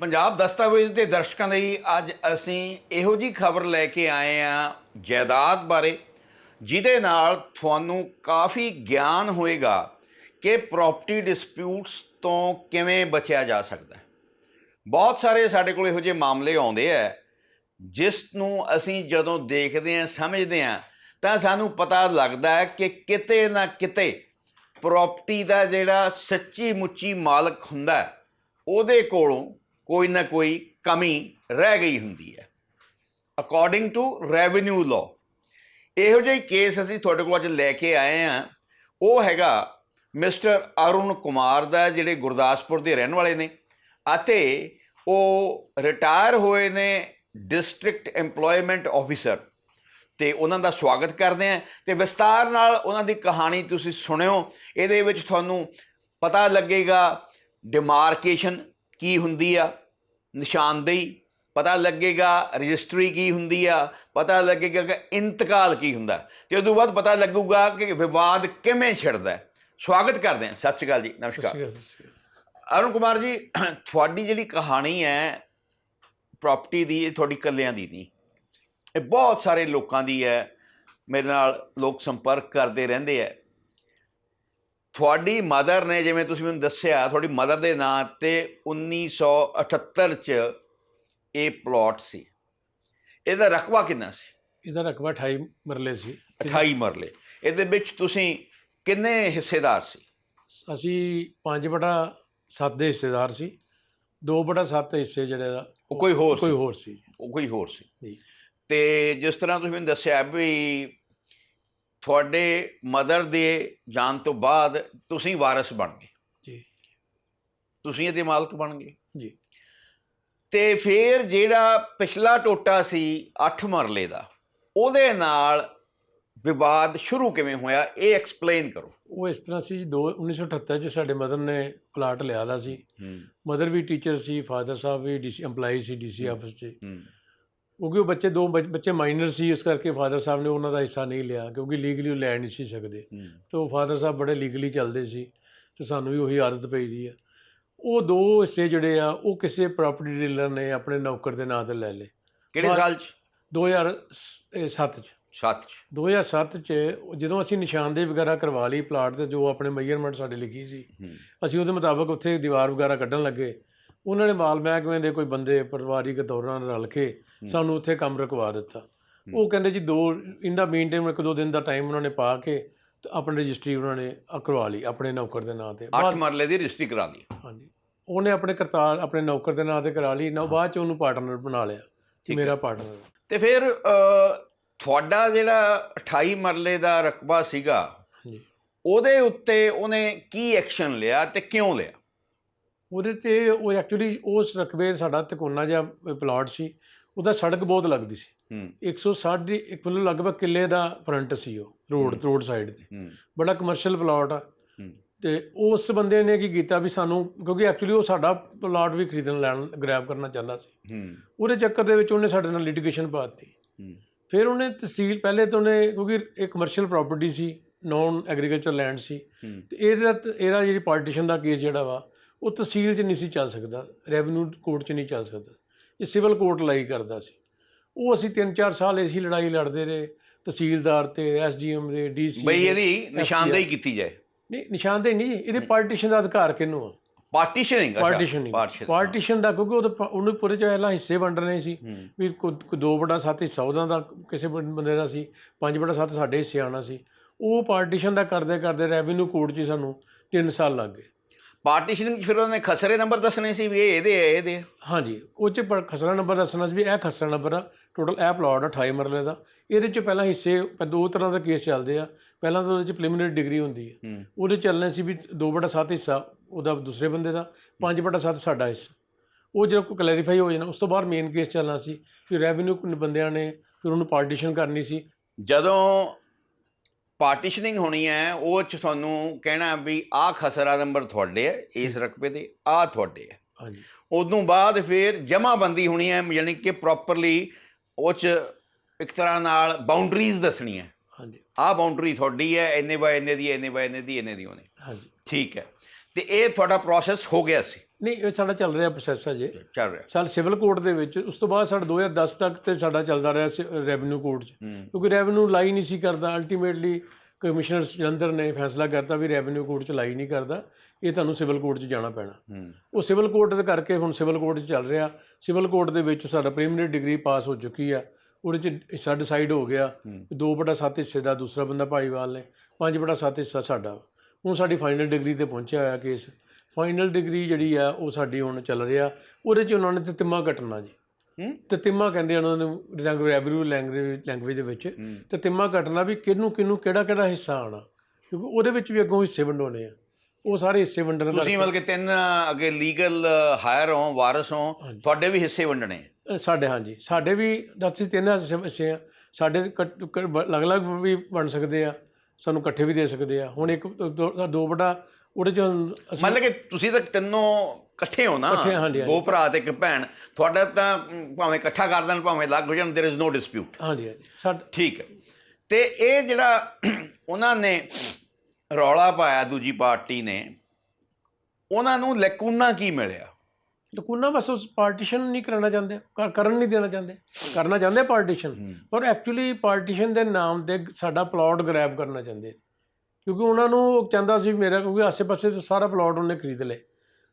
ਪੰਜਾਬ ਦਸਤਾਵੇਜ਼ ਦੇ ਦਰਸ਼ਕਾਂ ਲਈ ਅੱਜ ਅਸੀਂ ਇਹੋ ਜੀ ਖਬਰ ਲੈ ਕੇ ਆਏ ਆ ਜਾਇਦਾਦ ਬਾਰੇ, ਜਿਹਦੇ ਨਾਲ ਤੁਹਾਨੂੰ ਕਾਫੀ ਗਿਆਨ ਹੋਏਗਾ ਕਿ ਪ੍ਰਾਪਰਟੀ ਡਿਸਪਿਊਟਸ ਤੋਂ ਕਿਵੇਂ ਬਚਿਆ ਜਾ ਸਕਦਾ ਹੈ। ਬਹੁਤ ਸਾਰੇ ਸਾਡੇ ਕੋਲ ਇਹੋ ਜਿਹੇ ਮਾਮਲੇ ਆਉਂਦੇ ਆ, ਜਿਸ ਨੂੰ ਅਸੀਂ ਜਦੋਂ ਦੇਖਦੇ ਹਾਂ, ਸਮਝਦੇ ਹਾਂ, ਤਾਂ ਸਾਨੂੰ ਪਤਾ ਲੱਗਦਾ ਹੈ ਕਿ ਕਿਤੇ ਨਾ ਕਿਤੇ ਪ੍ਰਾਪਰਟੀ ਦਾ ਜਿਹੜਾ ਸੱਚੀ ਮੁੱਚੀ ਮਾਲਕ ਹੁੰਦਾ ਉਹਦੇ ਕੋਲੋਂ ਕੋਈ ਨਾ ਕੋਈ ਕਮੀ ਰਹਿ ਗਈ ਹੁੰਦੀ ਹੈ। ਅਕੋਰਡਿੰਗ ਟੂ ਰੈਵਨਿਊ ਲਾਅ ਇਹੋ ਜਿਹੀ ਕੇਸ ਅਸੀਂ ਤੁਹਾਡੇ ਕੋਲ ਅੱਜ ਲੈ ਕੇ ਆਏ ਹਾਂ। ਉਹ ਹੈਗਾ ਮਿਸਟਰ ਅਰੁਣ ਕੁਮਾਰ ਦਾ, ਜਿਹੜੇ ਗੁਰਦਾਸਪੁਰ ਦੇ ਰਹਿਣ ਵਾਲੇ ਨੇ ਅਤੇ ਉਹ ਰਿਟਾਇਰ ਹੋਏ ਨੇ ਡਿਸਟ੍ਰਿਕਟ EMPLOYMENT ਆਫੀਸਰ ਤੇ ਉਹਨਾਂ ਦਾ ਸਵਾਗਤ ਕਰਦੇ ਹਾਂ ਤੇ ਵਿਸਤਾਰ ਨਾਲ ਉਹਨਾਂ ਦੀ ਕਹਾਣੀ ਤੁਸੀਂ ਸੁਣਿਓ। ਇਹਦੇ ਵਿੱਚ ਤੁਹਾਨੂੰ ਪਤਾ ਲੱਗੇਗਾ ਡਿਮਾਰਕੇਸ਼ਨ ਕੀ ਹੁੰਦੀ ਆ? ਨਿਸ਼ਾਨਦੇਹੀ। ਪਤਾ ਲੱਗੇਗਾ ਰਜਿਸਟਰੀ ਕੀ ਹੁੰਦੀ ਆ? ਪਤਾ ਲੱਗੇਗਾ ਕਿ ਇੰਤਕਾਲ ਕੀ ਹੁੰਦਾ। ਤੇ ਉਦੋਂ ਬਾਅਦ ਪਤਾ ਲੱਗੂਗਾ ਕਿ ਵਿਵਾਦ ਕਿਵੇਂ ਛਿੜਦਾ ਹੈ। ਸਵਾਗਤ ਕਰਦੇ ਹਾਂ। ਸਤਿ ਸ਼੍ਰੀ ਅਕਾਲ ਜੀ। ਨਮਸਕਾਰ। ਅਰੁਣ ਕੁਮਾਰ ਜੀ ਤੁਹਾਡੀ ਜਿਹੜੀ ਕਹਾਣੀ ਹੈ ਪ੍ਰਾਪਰਟੀ ਦੀ ਇਹ ਤੁਹਾਡੀ ਇਕੱਲਿਆਂ ਦੀ ਨਹੀਂ। ਇਹ ਬਹੁਤ ਸਾਰੇ ਲੋਕਾਂ ਦੀ ਹੈ। ਮੇਰੇ ਨਾਲ ਲੋਕ ਸੰਪਰਕ ਕਰਦੇ ਰਹਿੰਦੇ ਆ ਤੁਹਾਡੀ ਮਦਰ ਨੇ ਜਿਵੇਂ ਤੁਸੀਂ ਮੈਨੂੰ ਦੱਸਿਆ ਤੁਹਾਡੀ ਮਦਰ ਦੇ ਨਾਂ ਤੇ 1978 ਚ ਇਹ ਪਲਾਟ ਸੀ। ਇਹਦਾ ਰਕਬਾ ਕਿੰਨਾ ਸੀ? ਇਹਦਾ ਰਕਬਾ 28 ਮਰਲੇ ਸੀ। 28 ਮਰਲੇ। ਇਹਦੇ ਵਿੱਚ ਤੁਸੀਂ ਕਿੰਨੇ ਹਿੱਸੇਦਾਰ ਸੀ? ਅਸੀਂ 5 ਬਟਾ 7 ਦੇ ਹਿੱਸੇਦਾਰ ਸੀ। 2 ਬਟਾ 7 ਹਿੱਸੇ ਜਿਹੜੇ ਦਾ ਉਹ ਕੋਈ ਹੋਰ ਕੋਈ ਹੋਰ ਸੀ। ਉਹ ਕੋਈ ਹੋਰ ਸੀ। ਤੇ ਜਿਸ ਤਰ੍ਹਾਂ ਤੁਸੀਂ ਮੈਨੂੰ ਦੱਸਿਆ ਵੀ ਤੁਹਾਡੇ ਮਦਰ ਦੇ ਜਾਣ ਤੋਂ ਬਾਅਦ ਤੁਸੀਂ ਵਾਰਿਸ ਬਣ ਗਏ। ਜੀ। ਤੁਸੀਂ ਇਹਦੇ ਮਾਲਕ ਬਣ ਗਏ। ਜੀ। ਤੇ ਫਿਰ ਜਿਹੜਾ ਪਿਛਲਾ ਟੋਟਾ ਸੀ 8 ਮਰਲੇ ਦਾ ਉਹਦੇ ਨਾਲ ਵਿਵਾਦ ਸ਼ੁਰੂ ਕਿਵੇਂ ਹੋਇਆ ਇਹ ਐਕਸਪਲੇਨ ਕਰੋ। ਉਹ ਇਸ ਤਰ੍ਹਾਂ ਸੀ ਜੀ ਦੋ 1978 ਚ ਸਾਡੇ ਮਦਰ ਨੇ ਪਲਾਟ ਲਿਆ ਦਾ ਸੀ। ਮਦਰ ਵੀ ਟੀਚਰ ਸੀ ਫਾਦਰ ਸਾਹਿਬ ਵੀ ਡੀਸੀ EMPLOYE ਸੀ ਡੀਸੀ। ਆਫਿਸ 'ਚ। ਕਿਉਂਕਿ ਉਹ ਬੱਚੇ ਦੋ ਬੱਚ- ਮਾਈਨਰ ਸੀ ਇਸ ਕਰਕੇ ਫਾਦਰ ਸਾਹਿਬ ਨੇ ਉਹਨਾਂ ਦਾ ਹਿੱਸਾ ਨਹੀਂ ਲਿਆ ਕਿਉਂਕਿ ਲੀਗਲੀ ਉਹ ਲੈ ਨਹੀਂ ਸੀ ਸਕਦੇ। ਤੇ ਉਹ ਫਾਦਰ ਸਾਹਿਬ ਬੜੇ ਲੀਗਲੀ ਚੱਲਦੇ ਸੀ ਤੇ ਸਾਨੂੰ ਵੀ ਉਹੀ ਆਦਤ ਪਈ ਦੀ ਆ। ਉਹ ਦੋ ਹਿੱਸੇ ਜਿਹੜੇ ਆ ਉਹ ਕਿਸੇ ਪ੍ਰਾਪਰਟੀ ਡੀਲਰ ਨੇ ਆਪਣੇ ਨੌਕਰ ਦੇ ਨਾਂ ਤੇ ਲੈ ਲਏ। ਕਿਹੜੇ ਸਾਲ ਚ? 2007 ਚ। 7 ਚ। 2007 ਚ ਜਦੋਂ ਅਸੀਂ ਨਿਸ਼ਾਨਦੇਹੀ ਵਗੈਰਾ ਕਰਵਾ ਲਈ ਪਲਾਟ ਤੇ ਜੋ ਆਪਣੇ ਮੇਜਰਮੈਂਟ ਸਾਡੇ ਲਿਖੀ ਸੀ ਅਸੀਂ ਉਹਦੇ ਮੁਤਾਬਕ ਉੱਥੇ ਦੀਵਾਰ ਵਗੈਰਾ ਕੱਢਣ ਲੱਗੇ। ਉਹਨਾਂ ਨੇ ਮਾਲ ਮਹਿਕਮੇ ਦੇ ਕੋਈ ਬੰਦੇ ਪਰਿਵਾਰਿਕ ਦੌਰਾਨ ਰਲ ਕੇ ਸਾਨੂੰ ਉੱਥੇ ਕੰਮ ਰਕਵਾ ਦਿੱਤਾ। ਉਹ ਕਹਿੰਦੇ ਜੀ ਦੋ ਇੰਦਾ ਮੇਨ ਟਾਈਮ ਇੱਕ ਦੋ ਦਿਨ ਦਾ ਟਾਈਮ ਉਹਨਾਂ ਨੇ ਪਾ ਕੇ ਤੇ ਆਪਣੀ ਰਜਿਸਟਰੀ ਉਹਨਾਂ ਨੇ ਕਰਵਾ ਲਈ ਆਪਣੇ ਨੌਕਰ ਦੇ ਨਾਂ ਤੇ। 8 ਬਾਅਦ- ਮਰਲੇ ਦੀ ਰਜਿਸਟਰੀ ਕਰਾ ਲਈ। ਹਾਂਜੀ। ਉਹਨੇ ਆਪਣੇ ਕਰਤਾਰ ਆਪਣੇ ਨੌਕਰ ਦੇ ਨਾਂ ਤੇ ਕਰਾ ਲਈ। ਨਾ ਬਾਅਦ ਚ ਉਹਨੂੰ ਪਾਰਟਨਰ ਬਣਾ ਲਿਆ। ਮੇਰਾ ਪਾਰਟਨਰ ਤੇ ਫਿਰ ਤੁਹਾਡਾ ਜਿਹੜਾ 28 ਮਰਲੇ ਦਾ ਰਕਬਾ ਸੀਗਾ ਉਹਦੇ ਉੱਤੇ ਉਹਨੇ ਕੀ ਐਕਸ਼ਨ ਲਿਆ ਤੇ ਕਿਉਂ ਲਿਆ? ਉਹਦੇ ਤੇ ਉਹ ਐਕਚੁਅਲੀ ਉਸ ਰਕਬੇ ਸਾਡਾ ਤਿਕੋਨਾ ਜਿਹਾ ਪਲਾਟ ਸੀ। ਉਹਦਾ ਸੜਕ ਬਹੁਤ ਲੱਗਦੀ ਸੀ। ਹੂੰ। 160 ਦੀ ਇੱਕ ਮਤਲਬ ਲਗਭਗ ਕਿੱਲੇ ਦਾ ਫਰੰਟ ਸੀ ਉਹ ਰੋਡ। ਰੋਡ ਸਾਈਡ ਤੇ। ਬੜਾ ਕਮਰਸ਼ੀਅਲ ਪਲਾਟ ਆ। ਤੇ ਉਸ ਬੰਦੇ ਨੇ ਕੀ ਕੀਤਾ ਵੀ ਸਾਨੂੰ ਕਿਉਂਕਿ ਐਕਚੁਅਲੀ ਉਹ ਸਾਡਾ ਪਲਾਟ ਵੀ ਖਰੀਦਣ ਲੈਣ ਗ੍ਰੈਬ ਕਰਨਾ ਚਾਹੁੰਦਾ ਸੀ। ਹੂੰ। ਉਹਦੇ ਚੱਕਰ ਦੇ ਵਿੱਚ ਉਹਨੇ ਸਾਡੇ ਨਾਲ ਲਿਟੀਗੇਸ਼ਨ ਪਾਤੀ ਹੂੰ। ਫਿਰ ਉਹਨੇ ਤਹਿਸੀਲ ਪਹਿਲੇ ਤਾਂ ਉਹਨੇ ਕਿਉਂਕਿ ਇਹ ਕਮਰਸ਼ੀਅਲ ਪ੍ਰਾਪਰਟੀ ਸੀ ਨੌਨ ਐਗਰੀਕਲਚਰ ਲੈਂਡ ਸੀ। ਤੇ ਇਹਦਾ ਇਹਦਾ ਜਿਹੜੀ ਪਾਰਟੀਸ਼ਨ ਦਾ ਕੇਸ ਜਿਹੜਾ ਵਾ ਉਹ ਤਹਿਸੀਲ 'ਚ ਨਹੀਂ ਸੀ ਚੱਲ ਸਕਦਾ ਰੈਵਨਿਊ ਕੋਰਟ 'ਚ ਨਹੀਂ ਚੱਲ ਸਕਦਾ। ਇਹ ਸਿਵਲ ਕੋਰਟ ਲਈ ਕਰਦਾ ਸੀ। ਉਹ ਅਸੀਂ 3-4 ਸਾਲ ਇਸੀ ਲੜਾਈ ਲੜਦੇ ਰਹੇ ਤਹਿਸੀਲਦਾਰ ਤੇ ਐਸਡੀਐਮ ਦੇ ਡੀਸੀ ਬਈ ਇਹਦੀ ਨਿਸ਼ਾਨਦੇਹੀ ਕੀਤੀ ਜਾਏ। ਨਹੀਂ ਨਿਸ਼ਾਨਦੇਹੀ ਨਹੀਂ ਇਹਦੇ ਪਾਰਟੀਸ਼ਨ ਦਾ ਅਧਿਕਾਰ ਕਿਹਨੂੰ ਆ? ਪਾਰਟੀਸ਼ਨਿੰਗ ਪਾਰਟੀਸ਼ਨਿੰਗ ਪਾਰਟੀਸ਼ਨ ਦਾ ਕਿਉਂਕਿ ਉਹ ਉਹਨੂੰ ਪੂਰੇ ਚ ਪਹਿਲਾਂ ਹਿੱਸੇ ਵੰਡਣੇ ਸੀ। ਵੀ ਕੋ ਕੋ ਦੋ ਬੜਾ ਸੱਤ ਹਿੱਸਾ ਉਹਦਾ ਦਾ ਕਿਸੇ ਬੰਦੇ ਦਾ ਸੀ ਪੰਜ ਬੜਾ ਸੱਤ ਸਾਡੇ ਹਿੱਸੇ ਆਣਾ ਸੀ। ਉਹ ਪਾਰਟੀਸ਼ਨ ਦਾ ਕਰਦੇ ਕਰਦੇ ਰੈਵਨਿਊ ਕੋਰਟ 'ਚ ਹੀ ਸਾਨੂੰ 3 ਸਾਲ ਲੱਗ ਗਏ। ਪਾਰਟੀਸ਼ਨਿੰਗ ਫਿਰ ਉਹਨੇ ਖਸਰੇ ਨੰਬਰ ਦੱਸਣੇ ਸੀ ਵੀ ਇਹ ਇਹਦੇ ਹੈ ਇਹਦੇ। ਹਾਂਜੀ ਉਹ 'ਚ ਪਰ ਖਸਰਾ ਨੰਬਰ ਦੱਸਣਾ ਸੀ ਵੀ ਇਹ ਖਸਰਾ ਨੰਬਰ ਆ। ਟੋਟਲ ਇਹ ਪਲਾਟ ਆ 28 ਮਰਲੇ ਦਾ। ਇਹਦੇ 'ਚ ਪਹਿਲਾਂ ਹਿੱਸੇ ਦੋ ਤਰ੍ਹਾਂ ਦਾ ਕੇਸ ਚੱਲਦੇ ਆ। ਪਹਿਲਾਂ ਤਾਂ ਉਹਦੇ 'ਚ ਪ੍ਰੀਲਿਮਿਨਰੀ ਡਿਗਰੀ ਹੁੰਦੀ ਹੈ। ਉਹਦੇ ਚੱਲਣੇ ਸੀ ਵੀ 2/7 ਹਿੱਸਾ ਉਹਦਾ ਦੂਸਰੇ ਬੰਦੇ ਦਾ। 5/7 ਸਾਡਾ ਹਿੱਸਾ। ਉਹ ਜਦੋਂ ਕੋਈ ਕਲੈਰੀਫਾਈ ਹੋ ਜਾਣਾ ਉਸ ਤੋਂ ਬਾਅਦ ਮੇਨ ਕੇਸ ਚੱਲਣਾ ਸੀ। ਕਿ ਰੈਵਨਿਊ ਬੰਦਿਆਂ ਨੇ ਫਿਰ ਉਹਨੂੰ ਪਾਰਟੀਸ਼ਨ ਕਰਨੀ ਸੀ। ਜਦੋਂ ਪਾਰਟੀਸ਼ਨਿੰਗ ਹੋਣੀ ਹੈ ਉਹ ਚ ਤੁਹਾਨੂੰ ਕਹਿਣਾ ਵੀ ਆਹ ਖਸਰਾ ਨੰਬਰ ਤੁਹਾਡੇ ਹੈ ਇਸ ਰਕਬੇ ਦੇ ਆਹ ਤੁਹਾਡੇ ਹੈ। ਹਾਂਜੀ। ਉਦੋਂ ਬਾਅਦ ਫਿਰ ਜਮਾਬੰਦੀ ਹੋਣੀ ਹੈ ਯਾਨੀ ਕਿ ਪ੍ਰੋਪਰਲੀ ਉਹ ਚ ਇੱਕ ਤਰ੍ਹਾਂ ਨਾਲ ਬਾਉਂਡਰੀਜ਼ ਦੱਸਣੀ ਹੈ। ਹਾਂਜੀ। ਆਹ ਬਾਉਂਡਰੀ ਤੁਹਾਡੀ ਹੈ ਇੰਨੇ ਬਾਏ ਇੰਨੇ ਦੀ ਇੰਨੇ ਬਾਏ ਇੰਨੇ ਦੀ ਇੰਨੇ ਦੀ ਉਹਨੇ ਹਾਂਜੀ। ਠੀਕ ਹੈ। ਤੇ ਇਹ ਤੁਹਾਡਾ ਪ੍ਰੋਸੈਸ ਹੋ ਗਿਆ ਸੀ। ਨਹੀਂ ਇਹ ਸਾਡਾ ਚੱਲ ਰਿਹਾ ਪ੍ਰੋਸੈਸ ਅਜੇ ਚੱਲ ਰਿਹਾ। ਸਾਲ ਸਿਵਲ ਕੋਰਟ ਦੇ ਵਿੱਚ ਉਸ ਤੋਂ ਬਾਅਦ ਸਾਡਾ 2010 ਤੱਕ ਤੇ ਸਾਡਾ ਚੱਲਦਾ ਰਿਹਾ ਰੈਵਨਿਊ ਕੋਰਟ 'ਚ। ਹੂੰ। ਕਿਉਂਕਿ ਰੈਵਨਿਊ ਲਾਈ ਨਹੀਂ ਸੀ ਕਰਦਾ। ਅਲਟੀਮੇਟਲੀ ਕਮਿਸ਼ਨਰ ਜਲੰਧਰ ਨੇ ਫੈਸਲਾ ਕਰਤਾ ਵੀ ਰੈਵਨਿਊ ਕੋਰਟ 'ਚ ਲਾਈ ਨਹੀਂ ਕਰਦਾ। ਇਹ ਤੁਹਾਨੂੰ ਸਿਵਲ ਕੋਰਟ 'ਚ ਜਾਣਾ ਪੈਣਾ। ਹੂੰ। ਉਹ ਸਿਵਲ ਕੋਰਟ ਦੇ ਕਰਕੇ ਹੁਣ ਸਿਵਲ ਕੋਰਟ 'ਚ ਚੱਲ ਰਿਹਾ। ਸਿਵਲ ਕੋਰਟ ਦੇ ਵਿੱਚ ਸਾਡਾ ਪ੍ਰੀਮੀਨਰੀ ਡਿਗਰੀ ਪਾਸ ਹੋ ਚੁੱਕੀ ਆ। ਉਹਦੇ 'ਚ ਹਿੱਸਾ ਡਿਸਾਈਡ ਹੋ ਗਿਆ ਹੂੰ। 2/7 ਹਿੱਸੇ ਦਾ ਦੂਸਰਾ ਬੰਦਾ ਭਾਈਵਾਲ ਨੇ 5/7 ਹਿੱਸਾ ਸਾਡਾ ਹੁਣ ਸਾਡੀ ਫਾਈਨਲ ਡਿਗਰੀ ਤੇ ਪਹੁੰਚਿਆ ਹੋਇਆ ਕੇਸ ਫਾਈਨਲ ਡਿਗਰੀ ਜਿਹੜੀ ਆ ਉਹ ਸਾਡੀ ਹੁਣ ਚੱਲ ਰਿਹਾ ਉਹਦੇ 'ਚ ਉਹਨਾਂ ਨੇ ਤਤਿਮਾ ਕੱਟਣਾ ਜੀ। ਤਤਿਮਾ ਕਹਿੰਦੇ ਆ ਉਹਨਾਂ ਨੂੰ ਰੈਵਨਿਊ ਲੈਂਗੁਏਜ ਲੈਂਗੁਏਜ ਦੇ ਵਿੱਚ। ਤਤਿਮਾ ਕੱਟਣਾ ਵੀ ਕਿਹਨੂੰ ਕਿਹਨੂੰ ਕਿਹੜਾ ਕਿਹੜਾ ਹਿੱਸਾ ਆਣਾ ਕਿਉਂਕਿ ਉਹਦੇ ਵਿੱਚ ਵੀ ਅੱਗੋਂ ਹਿੱਸੇ ਵੰਡਾਉਣੇ ਆ। ਉਹ ਸਾਰੇ ਹਿੱਸੇ ਵੰਡਣ ਤੁਸੀਂ ਮਤਲਬ ਕਿ ਤਿੰਨ ਅੱਗੇ ਲੀਗਲ ਹਾਇਰ ਹੋ ਵਾਰਸ ਹੋ। ਤੁਹਾਡੇ ਵੀ ਹਿੱਸੇ ਵੰਡਣੇ ਸਾਡੇ ਹਾਂਜੀ। ਸਾਡੇ ਵੀ ਦੱਸੀ ਤਿੰਨ ਹਿੱਸੇ ਆ। ਸਾਡੇ ਅਲੱਗ-ਅਲੱਗ ਵੀ ਬਣ ਸਕਦੇ ਆ। ਸਾਨੂੰ ਇਕੱਠੇ ਵੀ ਦੇ ਸਕਦੇ ਆ। ਹੁਣ ਇੱਕ ਦੋ- ਦੋ ਬੜਾ ਉਹਦੇ ਚ ਅਸੀਂ ਮਤਲਬ ਕਿ ਤੁਸੀਂ ਤਾਂ ਤਿੰਨੋਂ ਇਕੱਠੇ ਹੋ ਨਾ ਇਕੱਠੇ, ਹਾਂਜੀ, ਹਾਂਜੀ। ਦੋ ਭਰਾ ਤੇ ਇੱਕ ਭੈਣ ਤੁਹਾਡਾ ਤਾਂ ਮ, ਭਾਵੇਂ ਇਕੱਠਾ ਕਰ ਦੇਣ ਭਾਵੇਂ ਅਲੱਗ ਹੋ ਜਾਣ देयर इज नो ਡਿਸਪਿਊਟ ਹਾਂਜੀ ਹਾਂਜੀ ਸਾਡ ਠੀਕ ਹੈ ਤੇ ਇਹ ਜਿਹੜਾ ਉਹਨਾਂ ਨੇ ਰੌਲਾ ਪਾਇਆ ਦੂਜੀ ਪਾਰਟੀ ਨੇ ਉਹਨਾਂ ਨੂੰ ਲੈਕੂਨਾ ਕੀ ਮਿਲਿਆ ਲਕੂਨਾ ਬਸ ਉਸ ਪਾਰਟੀਸ਼ਨ ਨਹੀਂ ਕਰਨਾ ਚਾਹੁੰਦੇ ਕਰ- ਕਰਨ ਨਹੀਂ ਦੇਣਾ ਚਾਹੁੰਦੇ ਕਰਨਾ ਚਾਹੁੰਦੇ ਪਾਰਟੀਸ਼ਨ ਪਰ ਐਕਚੁਅਲੀ ਪਾਰਟੀਸ਼ਨ ਦੇ ਨਾਮ ਤੇ ਸਾਡਾ ਪਲਾਟ ਗ੍ਰੈਬ ਕਰਨਾ ਚਾਹੁੰਦੇ ਕਿਉਂਕਿ ਉਹਨਾਂ ਨੂੰ ਉਹ ਚਾਹੁੰਦਾ ਸੀ ਮੇਰਾ ਕਿਉਂਕਿ ਆਸੇ-ਪਾਸੇ ਤੇ ਸਾਰਾ ਪਲਾਟ ਉਹਨੇ ਖਰੀਦ ਲਏ।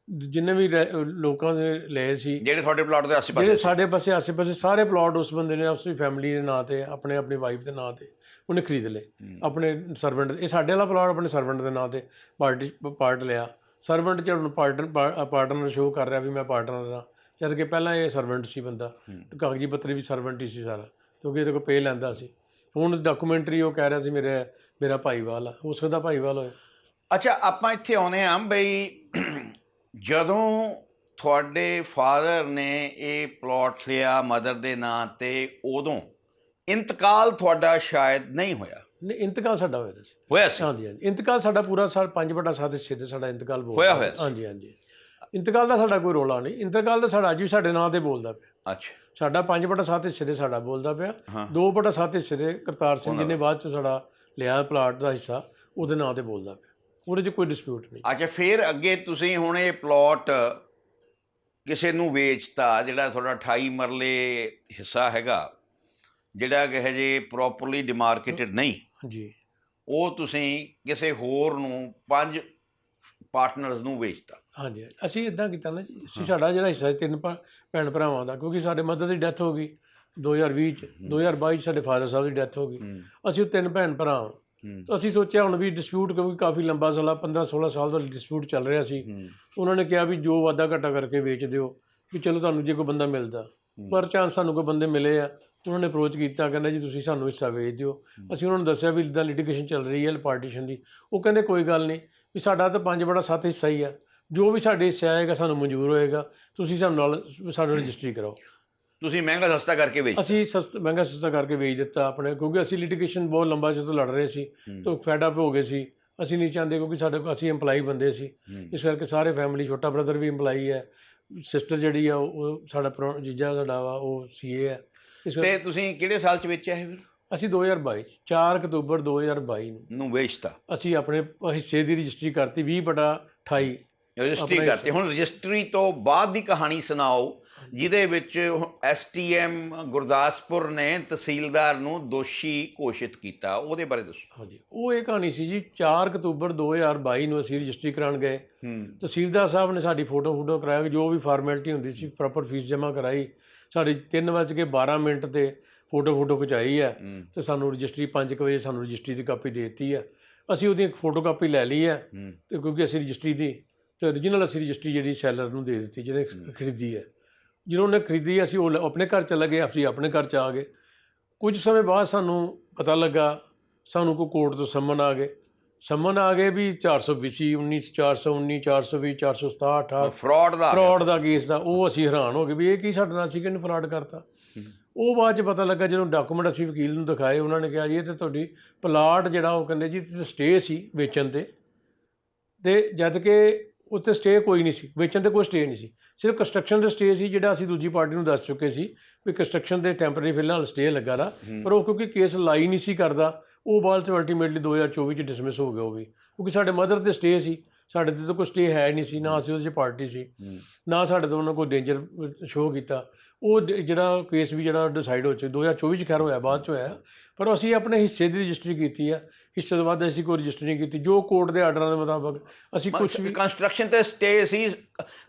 ਜਿੰਨੇ ਵੀ ਰਹਿ- ਲੋਕਾਂ ਦੇ ਲਏ ਸੀ। ਜਿਹੜੇ ਤੁਹਾਡੇ ਪਲਾਟ ਦੇ ਆਸ-ਪਾਸੇ ਜਿਹੜੇ ਸਾਡੇ ਪਾਸੇ ਆਸੇ-ਪਾਸੇ ਸਾਰੇ ਪਲਾਟ ਉਸ ਬੰਦੇ ਨੇ ਆਪਣੀ ਫੈਮਿਲੀ ਦੇ ਨਾਂ ਤੇ ਆਪਣੇ ਆਪਣੀ ਵਾਈਫ ਦੇ ਨਾਂ ਤੇ ਉਹਨੇ ਖਰੀਦ ਲਏ। ਹੂੰ। ਆਪਣੇ ਸਰਵੈਂਟ ਇਹ ਸਾਡੇ ਵਾਲਾ ਪਲਾਟ ਆਪਣੇ ਸਰਵੈਂਟ ਦੇ ਨਾਂ ਤੇ ਪਾਰਟੀ ਪਾਰਟ ਲਿਆ। ਸਰਵੈਂਟ ਚ ਹੁਣ ਪਾਰਟਨਰ ਪਾਰਟਨਰ ਸ਼ੋਅ ਕਰ ਰਿਹਾ ਵੀ ਮੈਂ ਪਾਰਟਨਰ ਹਾਂ। ਜਦ ਕਿ ਪਹਿਲਾਂ ਇਹ ਸਰਵੈਂਟ ਸੀ ਬੰਦਾ। ਹੂੰ। ਕਾਗਜ਼ੀ ਪੱਤਰ ਵੀ ਸਰਵੈਂਟ ਹੀ ਸੀ ਸਾਰਾ। ਕਿਉਂਕਿ ਇਹਦੇ ਕੋਲ ਪੇ ਲੈਂਦਾ ਸੀ। ਹੁਣ ਡਾਕੂਮੈਂਟਰੀ ਉਹ ਕਹਿ ਰਿਹਾ ਸੀ ਮੇਰੇ ਮੇਰਾ ਭਾਈਵਾਲ ਆ ਹੋ ਸਕਦਾ ਭਾਈਵਾਲ ਹੋਏ। ਅੱਛਾ ਆਪਾਂ ਇੱਥੇ ਆਉਨੇ ਆ ਬਈ ਜਦੋਂ ਤੁਹਾਡੇ ਫਾਦਰ ਨੇ ਇਹ ਪਲਾਟ ਲਿਆ ਮਦਰ ਦੇ ਨਾਂ ਤੇ ਉਦੋਂ ਇੰਤਕਾਲ ਤੁਹਾਡਾ ਸ਼ਾਇਦ ਨਹੀਂ ਹੋਇਆ। ਨਹੀਂ ਇੰਤਕਾਲ ਸਾਡਾ ਹੋਇਆ ਸੀ। ਹੋਇਆ ਸੀ? ਹਾਂਜੀ ਹਾਂਜੀ। ਇੰਤਕਾਲ ਸਾਡਾ ਪੂਰਾ ਸਾਲ 5 ਬਟਾ 7 ਹਿੱਸੇ ਤੇ ਸਾਡਾ ਇੰਤਕਾਲ ਹੋਇਆ ਹੋਇਆ। ਹਾਂਜੀ ਹਾਂਜੀ। ਇੰਤਕਾਲ ਦਾ ਸਾਡਾ ਕੋਈ ਰੋਲਾ ਨਹੀਂ। ਇੰਤਕਾਲ ਦਾ ਸਾਡਾ ਅੱਜ ਵੀ ਸਾਡੇ ਨਾਂ ਤੇ ਬੋਲਦਾ ਪਿਆ। ਅੱਛਾ। ਸਾਡਾ 5 ਬਟਾ 7 ਹਿੱਸੇ ਤੇ ਸਾਡਾ ਬੋਲਦਾ ਪਿਆ। ਹਾਂ। 2 ਬਟਾ 7 ਹਿੱਸੇ ਦੇ ਕਰਤਾਰ ਸਿੰਘ ਜੀ ਨੇ ਬਾਅਦ ਚ ਸਾਡਾ ਲਿਆ ਪਲਾਟ ਦਾ ਹਿੱਸਾ ਉਹਦੇ ਨਾਂ ਤੇ ਬੋਲਦਾ ਪਿਆ। ਉਹਦੇ 'ਚ ਕੋਈ ਡਿਸਪਿਊਟ ਨਹੀਂ। ਅੱਛਾ ਫਿਰ ਅੱਗੇ ਤੁਸੀਂ ਹੁਣ ਇਹ ਪਲਾਟ ਕਿਸੇ ਨੂੰ ਵੇਚਤਾ ਜਿਹੜਾ ਤੁਹਾਡਾ 28 ਮਰਲੇ ਹਿੱਸਾ ਹੈਗਾ ਜਿਹੜਾ ਕਿ ਹਜੇ ਪ੍ਰੋਪਰਲੀ ਡਿਮਾਰਕੇਟਡ ਨਹੀਂ ਜੀ ਉਹ ਤੁਸੀਂ ਕਿਸੇ ਹੋਰ ਨੂੰ ਪੰਜ ਪਾਰਟਨਰਸ ਨੂੰ ਵੇਚਤਾ। ਹਾਂਜੀ। ਅਸੀਂ ਇਦਾਂ ਕੀਤਾ ਨਾ ਜੀ ਅਸੀਂ ਸਾਡਾ ਜਿਹੜਾ ਹਿੱਸਾ ਸੀ ਤਿੰਨ ਭਾ- ਭੈਣ ਭਰਾਵਾਂ ਦਾ ਕਿਉਂਕਿ ਸਾਡੇ ਮਦਰ ਦੀ ਡੈਥ ਹੋ ਗਈ 2020 ਚ 2022 ਚ ਸਾਡੇ ਫਾਦਰ ਸਾਹਿਬ ਦੀ ਡੈਥ ਹੋ ਗਈ। ਹੂੰ। ਅਸੀਂ ਉਹ ਤਿੰਨ ਭੈਣ ਭਰਾ ਹਾਂ ਹੂੰ। ਤਾਂ ਅਸੀਂ ਸੋਚਿਆ ਹੁਣ ਵੀ ਡਿਸਪਿਊਟ ਕਿਉਂਕਿ ਕਾਫੀ ਲੰਬਾ ਸਾਲਾ 15 16 ਸਾਲ ਦਾ ਡਿਸਪਿਊਟ ਚੱਲ ਰਿਹਾ ਸੀ। ਹੂੰ। ਉਹਨਾਂ ਨੇ ਕਿਹਾ ਵੀ ਜੋ ਵਾਧਾ ਘਾਟਾ ਕਰਕੇ ਵੇਚ ਦਿਓ ਵੀ ਚਲੋ ਤੁਹਾਨੂੰ ਜੇ ਕੋਈ ਬੰਦਾ ਮਿਲਦਾ। ਹੂੰ। ਪਰ ਚਾਂਸ ਸਾਨੂੰ ਕੋਈ ਬੰਦੇ ਮਿਲੇ ਆ। ਉਹਨਾਂ ਨੇ ਅਪਰੋਚ ਕੀਤਾ ਕਹਿੰਦਾ ਜੀ ਤੁਸੀਂ ਸਾਨੂੰ ਹਿੱਸਾ ਵੇਚ ਦਿਓ। ਅਸੀਂ ਉਹਨਾਂ ਨੂੰ ਦੱਸਿਆ ਵੀ ਇਦਾਂ ਲਿਟੀਗੇਸ਼ਨ ਚੱਲ ਰਹੀ ਹੈ ਪਾਰਟੀਸ਼ਨ ਦੀ। ਉਹ ਕਹਿੰਦੇ ਕੋਈ ਗੱਲ ਨਹੀਂ ਵੀ ਸਾਡਾ ਤਾਂ 5 ਬੜਾ 7 ਹਿੱਸਾ ਹੀ ਆ। ਜੋ ਵੀ ਸਾਡੇ ਹਿੱਸਾ ਆਏਗਾ ਸਾਨੂੰ ਮਨਜ਼ੂਰ ਹੋਏਗਾ ਤੁਸੀਂ ਸਾਨੂੰ ਨਾਲ ਸਾਡਾ ਰਜਿਸਟਰੀ ਕਰਾਓ। ਤੁਸੀਂ ਮਹਿੰਗਾ ਸਸਤਾ ਕਰਕੇ ਵੇਚ ਅਸੀਂ ਸਸਤਾ ਮਹਿੰਗਾ ਸਸਤਾ ਕਰਕੇ ਵੇਚ ਦਿੱਤਾ ਆਪਣੇ ਕਿਉਂਕਿ ਅਸੀਂ ਲਿਟੀਗੇਸ਼ਨ ਬਹੁਤ ਲੰਬਾ ਚਿਰ ਤੋਂ ਲੜ ਰਹੇ ਸੀ। ਤੋਂ ਫੈਡ ਅਪ ਹੋ ਗਏ ਸੀ। ਅਸੀਂ ਨਹੀਂ ਚਾਹੁੰਦੇ ਕਿਉਂਕਿ ਸਾਡੇ ਕੋਲ ਅਸੀਂ EMPLOYE ਬੰਦੇ ਸੀ। ਇਸ ਕਰਕੇ ਸਾਰੇ ਫੈਮਿਲੀ ਛੋਟਾ ਬ੍ਰਦਰ ਵੀ EMPLOYE ਹੈ। ਸਿਸਟਰ ਜਿਹੜੀ ਆ ਉਹ ਸਾਡਾ ਪ੍ਰਾ- ਜੀਜਾ ਸਾਡਾ ਵਾ ਉਹ ਸੀਏ ਹੈ। ਤੇ ਤੁਸੀਂ ਕਿਹੜੇ ਸਾਲ ਚ ਵੇਚਿਆ ਇਹ? ਫਿਰ ਅਸੀਂ 2022 4 ਅਕਤੂਬਰ 2022 ਨੂੰ। ਨੂੰ ਵੇਚਤਾ। ਅਸੀਂ ਆਪਣੇ ਹਿੱਸੇ ਦੀ ਰਜਿਸਟਰੀ ਕਰਤੀ 20 ਬਟਾ 28 ਰਜਿਸਟਰੀ ਕਰਤੀ। ਹੁਣ ਰਜਿਸਟਰੀ ਤੋਂ ਬਾਅਦ ਦੀ ਕਹਾਣੀ ਸੁਣਾਓ ਜਿਹਦੇ ਵਿੱਚ ਐਸਟੀਐਮ ਗੁਰਦਾਸਪੁਰ ਨੇ ਤਹਿਸੀਲਦਾਰ ਨੂੰ ਦੋਸ਼ੀ ਘੋਸ਼ਿਤ ਕੀਤਾ। ਉਹਦੇ ਬਾਰੇ ਦੱਸੋ। ਹਾਂਜੀ। ਉਹ ਇਹ ਕਹਾਣੀ ਸੀ ਜੀ 4 ਅਕਤੂਬਰ 2022 ਨੂੰ ਅਸੀਂ ਰਜਿਸਟਰੀ ਕਰਾਉਣ ਗਏ। ਤਹਿਸੀਲਦਾਰ ਸਾਹਿਬ ਨੇ ਸਾਡੀ ਫੋਟੋ ਫੋਟੋ ਕਰਾਇਆ ਜੋ ਵੀ ਫਾਰਮੈਲਿਟੀ ਹੁੰਦੀ ਸੀ ਪ੍ਰੋਪਰ ਫੀਸ ਜਮ੍ਹਾਂ ਕਰਾਈ। ਸਾਡੀ 3:12 ਮਿੰਟ ਤੇ ਫੋਟੋ ਫੋਟੋ ਖਿਚਾਈ ਹੈ ਤੇ ਸਾਨੂੰ ਰਜਿਸਟਰੀ 5 ਵਜੇ ਸਾਨੂੰ ਰਜਿਸਟਰੀ ਦੀ ਕਾਪੀ ਦੇ ਦਿੱਤੀ ਹੈ। ਅਸੀਂ ਉਹਦੀ ਇੱਕ ਫੋਟੋ ਕਾਪੀ ਲੈ ਲਈ ਹੂੰ। ਤੇ ਕਿਉਂਕਿ ਅਸੀਂ ਰਜਿਸਟਰੀ ਦੀ ਤੇ origignal ਅਸੀਂ ਰਜਿਸਟਰੀ ਜਿਹੜੀ ਸੈਲਰ ਨੂੰ ਦੇ ਦਿੱਤੀ ਜਿਹਨੇ ਖਰੀਦੀ ਹੈ। ਜਦੋਂ ਉਹਨੇ ਖਰੀਦੀ ਅਸੀਂ ਉਹ ਆਪਣੇ ਘਰ ਚਲੇ ਗਏ ਅਸੀਂ ਆਪਣੇ ਘਰ ਚ ਆ ਗਏ। ਕੁਝ ਸਮੇਂ ਬਾਅਦ ਸਾਨੂੰ ਪਤਾ ਲੱਗਾ ਸਾਨੂੰ ਕੋਈ ਕੋਰਟ ਤੋਂ ਸੰਮਨ ਆ ਗਏ। ਸੰਮਨ ਆ ਗਏ ਵੀ 420 19 419 420 467 68 ਫਰਾਡ ਦਾ। ਫਰਾਡ ਦਾ ਕੇਸ ਦਾ ਉਹ ਅਸੀਂ ਹੈਰਾਨ ਹੋ ਗਏ ਵੀ ਇਹ ਕੀ ਸਾਡੇ ਨਾਲ ਸੀ ਕਿ ਫਰਾਡ ਕਰਤਾ? ਉਹ ਬਾਅਦ ਚ ਪਤਾ ਲੱਗਾ ਜਦੋਂ ਡਾਕੂਮੈਂਟ ਅਸੀਂ ਵਕੀਲ ਨੂੰ ਦਿਖਾਏ ਉਹਨਾਂ ਨੇ ਕਿਹਾ ਜੀ ਇਹ ਤੇ ਤੁਹਾਡੀ ਪਲਾਟ ਜਿਹੜਾ ਉਹ ਕਹਿੰਦੇ ਜੀ ਤੇ ਸਟੇ ਸੀ ਵੇਚਣ ਤੇ। ਤੇ ਜਦ ਕਿ ਉੱਤੇ ਸਟੇ ਕੋਈ ਨਹੀਂ ਸੀ ਵੇਚਣ ਤੇ ਕੋਈ ਸਟੇ ਨਹੀਂ ਸੀ। ਸਿਰਫ ਕੰਸਟਰਕਸ਼ਨ ਦੇ ਸਟੇ ਸੀ ਜਿਹੜਾ ਅਸੀਂ ਦੂਜੀ ਪਾਰਟੀ ਨੂੰ ਦੱਸ ਚੁੱਕੇ ਸੀ ਵੀ ਕੰਸਟਰਕਸ਼ਨ ਦੇ ਟੈਂਪਰੇਰੀ ਫਿਲਹਾਲ ਸਟੇ ਲੱਗਾ ਦਾ। ਪਰ ਉਹ ਕਿਉਂਕਿ ਕੇਸ ਲਾਈ ਨਹੀਂ ਸੀ ਕਰਦਾ ਉਹ ਬਾਅਦ ਚ ਅਲਟੀਮੇਟਲੀ 2024 ਚ ਡਿਸਮਿਸ ਹੋ ਗਿਆ ਉਹ ਵੀ। ਕਿਉਂਕਿ ਸਾਡੇ ਮਦਰ ਤੇ ਸਟੇ ਸੀ ਸਾਡੇ ਤੇ ਤਾਂ ਕੋਈ ਸਟੇ ਹੈ ਨਹੀਂ ਸੀ ਨਾ ਅਸੀਂ ਉਹਦੇ 'ਚ ਪਾਰਟੀ ਸੀ ਨਾ ਸਾਡੇ ਤੋਂ ਉਹਨਾਂ ਕੋਈ ਡੇਂਜਰ ਸ਼ੋਅ ਕੀਤਾ। ਉਹ ਜਿਹੜਾ ਕੇਸ ਵੀ ਜਿਹੜਾ ਡਿਸਾਈਡ ਹੋ ਚੁੱਕਾ 2024 ਚ ਖੈਰ ਹੋਇਆ ਬਾਅਦ ਚ ਹੋਇਆ। ਪਰ ਅਸੀਂ ਆਪਣੇ ਹਿੱਸੇ ਦੀ ਰਜਿਸਟਰੀ ਕੀਤੀ ਆ। ਹਿੱਸੇ ਤੋਂ ਬਾਅਦ ਅਸੀਂ ਕੋਈ ਰਜਿਸਟਰੀ ਨਹੀਂ ਕੀਤੀ। ਜੋ ਕੋਰਟ ਦੇ ਆਰਡਰਾਂ ਦੇ ਮੁਤਾਬਕ ਅਸੀਂ ਕੁਝ ਵੀ ਕੰਸਟਰਕਸ਼ਨ ਤੇ ਸਟੇ ਸੀ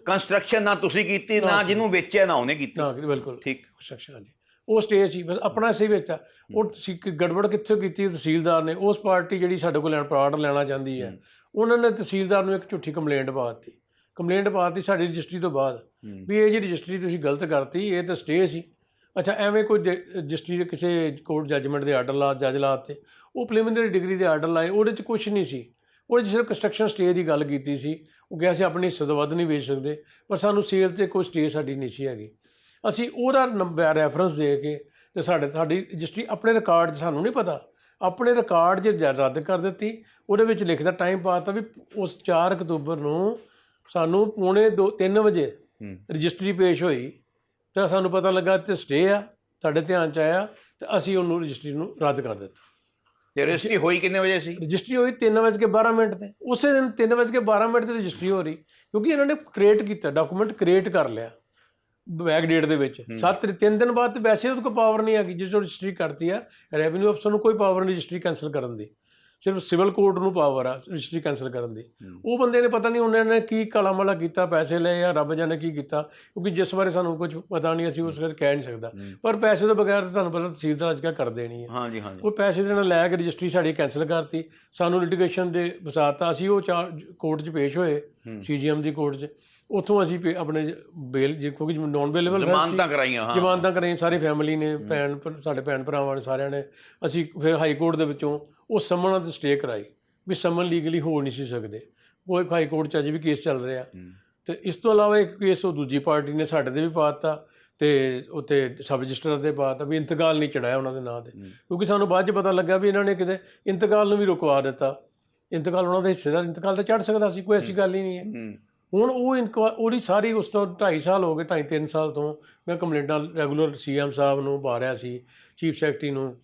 ਕੰਸਟਰਕਸ਼ਨ ਨਾ ਤੁਸੀਂ ਕੀਤੀ ਨਾ ਜਿਹਨੂੰ ਵੇਚਿਆ ਨਾ ਉਹਨੇ ਕੀਤੀ। ਨਾ ਬਿਲਕੁਲ। ਠੀਕ। ਕੰਸਟਰਕਸ਼ਨ ਹਾਂਜੀ। ਉਹ ਸਟੇ ਸੀ ਬਸ ਆਪਣਾ ਸੀ ਵਿੱਚ। ਉਹ ਗੜਬੜ ਕਿੱਥੇ ਕੀਤੀ? ਤਹਿਸੀਲਦਾਰ ਨੇ। ਉਸ ਪਾਰਟੀ ਜਿਹੜੀ ਸਾਡੇ ਕੋਲ ਲੈਣ ਪਲਾਟ ਲੈਣਾ ਚਾਹੁੰਦੀ ਹੈ ਉਹਨਾਂ ਨੇ ਤਹਿਸੀਲਦਾਰ ਨੂੰ ਇੱਕ ਝੂਠੀ ਕੰਪਲੇਂਟ ਪਾ ਦਿੱਤੀ। ਕੰਪਲੇਂਟ ਪਾ ਦਿੱਤੀ ਸਾਡੀ ਰਜਿਸਟਰੀ ਤੋਂ ਬਾਅਦ। ਵੀ ਇਹ ਜਿਹੜੀ ਰਜਿਸਟਰੀ ਤੁਸੀਂ ਗਲਤ ਕਰਤੀ ਇਹ ਤਾਂ ਸਟੇ ਸੀ। ਅੱਛਾ ਐਵੇਂ ਕੋਈ ਰਜਿਸਟਰੀ ਦੇ ਕਿਸੇ ਕੋਰਟ ਜੱਜਮੈਂਟ ਦੇ ਆਰਡਰ ਲਾ ਜੱਜ ਲਾਤੇ ਉਹ ਪ੍ਰੀਲਿਮਿਨਰੀ ਡਿਗਰੀ ਦੇ ਆਰਡਰ ਲਾਏ ਉਹਦੇ 'ਚ ਕੁਝ ਨਹੀਂ ਸੀ। ਉਹਦੇ 'ਚ ਸਿਰਫ ਕੰਸਟਰਕਸ਼ਨ ਸਟੇ ਦੀ ਗੱਲ ਕੀਤੀ ਸੀ। ਉਹ ਕਿਹਾ ਸੀ ਆਪਣੀ ਵੱਧ ਨਹੀਂ ਵੇਚ ਸਕਦੇ। ਪਰ ਸਾਨੂੰ ਸੇਲ ਤੇ ਕੋਈ ਸਟੇ ਸਾਡੀ ਨਹੀਂ ਸੀ ਹੈਗੀ। ਅਸੀਂ ਉਹਦਾ ਨੰਬਰ ਰੈਫਰੈਂਸ ਦੇ ਕੇ ਤੇ ਸਾਡੇ ਸਾਡੀ ਰਜਿਸਟਰੀ ਆਪਣੇ ਰਿਕਾਰਡ 'ਚ ਸਾਨੂੰ ਨਹੀਂ ਪਤਾ। ਆਪਣੇ ਰਿਕਾਰਡ 'ਚ ਜ- ਰੱਦ ਕਰ ਦਿੱਤੀ। ਉਹਦੇ ਵਿੱਚ ਲਿਖਦਾ ਟਾਈਮ ਪਾਤਾ ਵੀ ਉਸ 4 ਅਕਤੂਬਰ ਨੂੰ ਸਾਨੂੰ ਪੌਣੇ 2 3 ਵਜੇ ਰਜਿਸਟਰੀ ਪੇਸ਼ ਹੋਈ। ਤਾਂ ਸਾਨੂੰ ਪਤਾ ਲੱਗਾ ਤੇ ਸਟੇ ਆ ਸਾਡੇ ਧਿਆਨ 'ਚ ਆਇਆ ਤੇ ਅਸੀਂ ਉਹਨੂੰ ਰਜਿਸਟਰੀ ਨੂੰ ਰੱਦ ਕਰ ਦਿੱਤਾ। ਤੇ ਰਜਿਸਟਰੀ ਹੋਈ ਕਿੰਨੇ ਵਜੇ ਸੀ? ਰਜਿਸਟਰੀ ਹੋਈ 3:12 ਮਿੰਟ ਤੇ। ਉਸੇ ਦਿਨ 3:12 ਮਿੰਟ ਤੇ ਰਜਿਸਟਰੀ ਹੋ ਰਹੀ ਕਿਉਂਕਿ ਇਹਨਾਂ ਨੇ ਕ੍ਰੀਏਟ ਕੀਤਾ ਡਾਕੂਮੈਂਟ ਕ੍ਰੀਏਟ ਕਰ ਲਿਆ ਬੈਕ ਡੇਟ ਦੇ ਵਿੱਚ। ਸੱਤ ਤਿੰਨ ਦਿਨ ਬਾਅਦ ਤੇ ਵੈਸੇ ਉਹਦੇ ਕੋਲ ਪਾਵਰ ਨਹੀਂ ਹੈਗੀ ਜਿਸ ਨੂੰ ਰਜਿਸਟਰੀ ਕਰਤੀ ਆ ਰੈਵਨਿਊ ਅਫਸਰ ਨੂੰ ਕੋਈ ਪਾਵਰ ਨਹੀਂ ਰਜਿਸਟਰੀ ਕੈਨਸਲ ਕਰਨ ਦੀ। ਸਿਰਫ ਸਿਵਲ ਕੋਰਟ ਨੂੰ ਪਾਵਰ ਆ ਰਜਿਸਟਰੀ ਕੈਨਸਲ ਕਰਨ ਦੀ। ਉਹ ਬੰਦੇ ਨੇ ਪਤਾ ਨਹੀਂ ਉਹਨਾਂ ਨੇ ਕੀ ਕਾਲਾ ਮਾਲਾ ਕੀਤਾ ਪੈਸੇ ਲਏ ਜਾਂ ਰੱਬ ਜਾਣੇ ਕੀ ਕੀਤਾ ਕਿਉਂਕਿ ਜਿਸ ਬਾਰੇ ਸਾਨੂੰ ਕੁਝ ਪਤਾ ਨਹੀਂ ਅਸੀਂ ਉਸ ਬਾਰੇ ਕਹਿ ਨਹੀਂ ਸਕਦਾ। ਪਰ ਪੈਸੇ ਤੋਂ ਬਗੈਰ ਤੁਹਾਨੂੰ ਪਤਾ ਤਹਿਸੀਲਦਾਰ ਅੱਜ ਕੱਲ੍ਹ ਕਰ ਦੇਣੀ ਹੈ। ਹਾਂਜੀ ਹਾਂਜੀ। ਉਹ ਪੈਸੇ ਦੇ ਨਾਲ ਲੈ ਕੇ ਰਜਿਸਟਰੀ ਸਾਡੀ ਕੈਨਸਲ ਕਰਤੀ। ਸਾਨੂੰ ਲਿਟੀਗੇਸ਼ਨ ਦੇ ਵਸਾਤਾ। ਅਸੀਂ ਉਹ ਚਾਰ ਕੋਰਟ 'ਚ ਪੇਸ਼ ਹੋਏ। ਸੀਜੀਐਮ ਦੀ ਕੋਰਟ 'ਚ। ਉੱਥੋਂ ਅਸੀਂ ਆਪਣੇ ਬੇਲ ਜੇ ਕਿਉਂਕਿ ਨੌਨ ਬੇਲੇਬਲ ਜ਼ਮਾਨਤਾਂ ਕਰਾਈਆਂ ਹਾਂ। ਜਮਾਨਤਾਂ ਕਰਾਈਆਂ ਸਾਰੀ ਫੈਮਿਲੀ ਨੇ ਭੈਣ ਸਾਡੇ ਭੈਣ ਭਰਾਵਾਂ ਨੇ ਸਾਰਿਆਂ ਨੇ। ਅਸੀਂ ਫਿਰ ਹਾਈ ਕੋਰਟ ਦੇ ਵਿੱਚੋਂ ਉਹ ਸਮਨ ਤੇ ਸਟੇ ਕਰਾਈ ਵੀ ਸਮਨ ਲੀਗਲੀ ਹੋ ਨਹੀਂ ਸੀ ਸਕਦੇ। ਉਹ ਇੱਕ ਹਾਈ ਕੋਰਟ 'ਚ ਅਜੇ ਵੀ ਕੇਸ ਚੱਲ ਰਿਹਾ। ਤੇ ਇਸ ਤੋਂ ਇਲਾਵਾ ਇੱਕ ਕੇਸ ਉਹ ਦੂਜੀ ਪਾਰਟੀ ਨੇ ਸਾਡੇ ਤੇ ਵੀ ਪਾਤਾ ਤੇ ਉੱਤੇ ਸਬ ਰਜਿਸਟਰ ਤੇ ਪਾਤਾ ਵੀ ਇੰਤਕਾਲ ਨਹੀਂ ਚੜਾਇਆ ਉਹਨਾਂ ਦੇ ਨਾਂ ਤੇ। ਕਿਉਂਕਿ ਸਾਨੂੰ ਬਾਅਦ 'ਚ ਪਤਾ ਲੱਗਾ ਵੀ ਇਹਨਾਂ ਨੇ ਕਿਤੇ ਇੰਤਕਾਲ ਨੂੰ ਵੀ ਰੁਕਵਾ ਦਿੱਤਾ। ਇੰਤਕਾਲ ਉਹਨਾਂ ਦੇ ਹਿੱਸੇਦਾਰ ਇੰਤਕਾਲ ਤਾਂ ਚੜ ਸਕਦਾ ਸੀ ਕੋਈ ਐਸੀ ਗੱਲ ਹੀ ਨਹੀਂ ਹੈ। ਹੁਣ ਉਹ ਉਹਦੀ ਸਾਰੀ ਉਸ ਤੋਂ 2.5 ਸਾਲ ਹੋ ਗਏ 2.5 3 ਸਾਲ ਤੋਂ ਮੈਂ ਕੰਪਲੇਂਟਾਂ ਰੈਗੂਲਰ ਸੀਐਮ ਸਾਹਿਬ ਨੂੰ ਰਿਹਾ ਸੀ ਚੀਫ ਸੈਕਟਰੀ ਨੂੰ।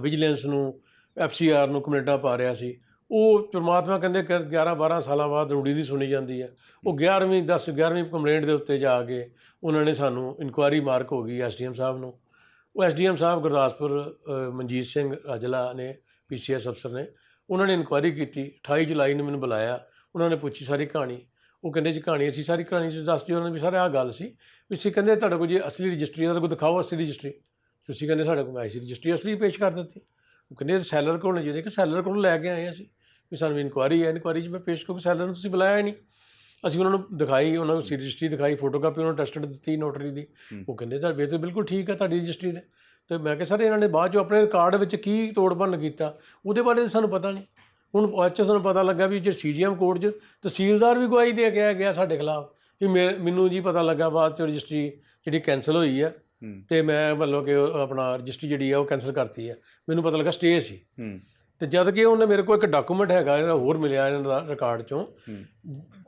ਵਿਜੀਲੈਂਸ ਨੂੰ ਐਫਸੀਆਰ ਨੂੰ ਕੰਪਲੇਂਟਾਂ ਪਾ ਰਿਹਾ ਸੀ। ਉਹ ਪਰਮਾਤਮਾ ਕਹਿੰਦੇ ਕਿ 11 12 ਸਾਲਾਂ ਬਾਅਦ ਰੂੜੀ ਦੀ ਸੁਣੀ ਜਾਂਦੀ ਹੈ। ਉਹ 11ਵੀਂ 10 11ਵੀਂ ਕੰਪਲੇਂਟ ਦੇ ਉੱਤੇ ਜਾ ਕੇ ਉਹਨਾਂ ਨੇ ਸਾਨੂੰ ਇਨਕੁਆਇਰੀ ਮਾਰਕ ਹੋ ਗਈ ਐਸਡੀਐਮ ਸਾਹਿਬ ਨੂੰ। ਉਹ ਐਸਡੀਐਮ ਸਾਹਿਬ ਗੁਰਦਾਸਪੁਰ ਮਨਜੀਤ ਸਿੰਘ ਰਾਜਲਾ ਨੇ ਪੀਸੀਐਸ ਅਫਸਰ ਨੇ, ਉਹਨਾਂ ਨੇ ਇਨਕੁਆਇਰੀ ਕੀਤੀ। 28 ਜੁਲਾਈ ਨੂੰ ਮੈਨੂੰ ਬੁਲਾਇਆ। ਉਹਨਾਂ ਨੇ ਪੁੱਛੀ ਸਾਰੀ ਕਹਾਣੀ। ਉਹ ਕਹਿੰਦੇ ਜੀ ਕਹਾਣੀ ਅਸੀਂ ਸਾਰੀ ਕਹਾਣੀ ਚ ਦੱਸਦੀ ਉਹਨਾਂ ਨੇ ਵੀ ਸਾਰੇ ਆਹ ਗੱਲ ਸੀ। ਵੀ ਅਸੀਂ ਕਹਿੰਦੇ ਤੁਹਾਡੇ ਕੋਲ ਜੇ ਅਸਲੀ ਰਜਿਸਟਰੀ ਹੈ ਤਾਂ ਕੋਈ ਦਿਖਾਓ ਅਸਲੀ ਰਜਿਸਟਰੀ। ਤੁਸੀਂ ਕਹਿੰਦੇ ਸਾਡੇ ਕੋਲ ਐਸੀ ਰਜਿਸਟਰੀ ਅਸਲੀ ਪੇਸ਼ ਕਰ ਦਿੱਤੀ। ਉਹ ਕਹਿੰਦੇ ਸੈਲਰ ਕੋਲ ਜਿਹਦੇ ਕਿ ਸੈਲਰ ਕੋਲ ਲੈ ਕੇ ਆਏ ਅਸੀਂ। ਵੀ ਸਾਨੂੰ ਇਨਕੁਆਰੀ ਹੈ ਇਨਕੁਆਰੀ 'ਚ ਮੈਂ ਪੇਸ਼ ਕਿਉਂਕਿ ਸੈਲਰ ਨੂੰ ਤੁਸੀਂ ਬੁਲਾਇਆ ਹੀ ਨਹੀਂ। ਅਸੀਂ ਉਹਨਾਂ ਨੂੰ ਦਿਖਾਈ ਉਹਨਾਂ ਨੂੰ ਸੀ ਰਜਿਸਟਰੀ ਦਿਖਾਈ ਫੋਟੋਕਾਪੀ ਉਹਨਾਂ ਨੂੰ ਟੈਸਟਡ ਦਿੱਤੀ ਨੋਟਰੀ ਦੀ। ਉਹ ਕਹਿੰਦੇ ਤਾਂ ਵੇ ਤਾਂ ਬਿਲਕੁਲ ਠੀਕ ਹੈ ਤੁਹਾਡੀ ਰਜਿਸਟਰੀ ਦੇ। ਤੇ ਮੈਂ ਕਿਹਾ ਸਰ ਇਹਨਾਂ ਨੇ ਬਾਅਦ ਚੋਂ ਆਪਣੇ ਰਿਕਾਰਡ ਵਿੱਚ ਕੀ ਤੋੜ ਭੰਨ ਕੀਤਾ ਉਹਦੇ ਬਾਰੇ ਸਾਨੂੰ ਪਤਾ ਨਹੀਂ। ਹੁਣ 'ਚ ਸਾਨੂੰ ਪਤਾ ਲੱਗਾ ਵੀ ਜੇ ਸੀਜੀਐਮ ਕੋਰਟ 'ਚ ਤਹਿਸੀਲਦਾਰ ਵੀ ਗਵਾਹੀ ਦੇ ਕੇ ਆ ਗਿਆ ਸਾਡੇ ਖਿਲਾਫ ਵੀ ਮੇ- ਮੈਨੂੰ ਜੀ ਪਤਾ ਲੱਗਾ ਬਾਅਦ 'ਚ ਰਜਿਸਟਰੀ ਜਿਹੜੀ ਕੈਨਸਲ ਹੋਈ ਹੈ। ਤੇ ਮੈਂ ਮਤਲਬ ਕਿ ਆਪਣਾ ਰਜਿਸਟਰੀ ਜਿਹੜੀ ਹੈ ਉਹ ਕੈਨਸਲ ਕਰਤੀ ਹੈ। ਮੈਨੂੰ ਪਤਾ ਲੱਗਾ ਸਟੇ ਸੀ। ਹੂੰ। ਤੇ ਜਦ ਕਿ ਉਹਨੇ ਮੇਰੇ ਕੋਲ ਇੱਕ ਡਾਕੂਮੈਂਟ ਹੈਗਾ ਜਿਹੜਾ ਹੋਰ ਮਿਲਿਆ ਇਹਨਾਂ ਦਾ ਰਿਕਾਰਡ ਚੋਂ।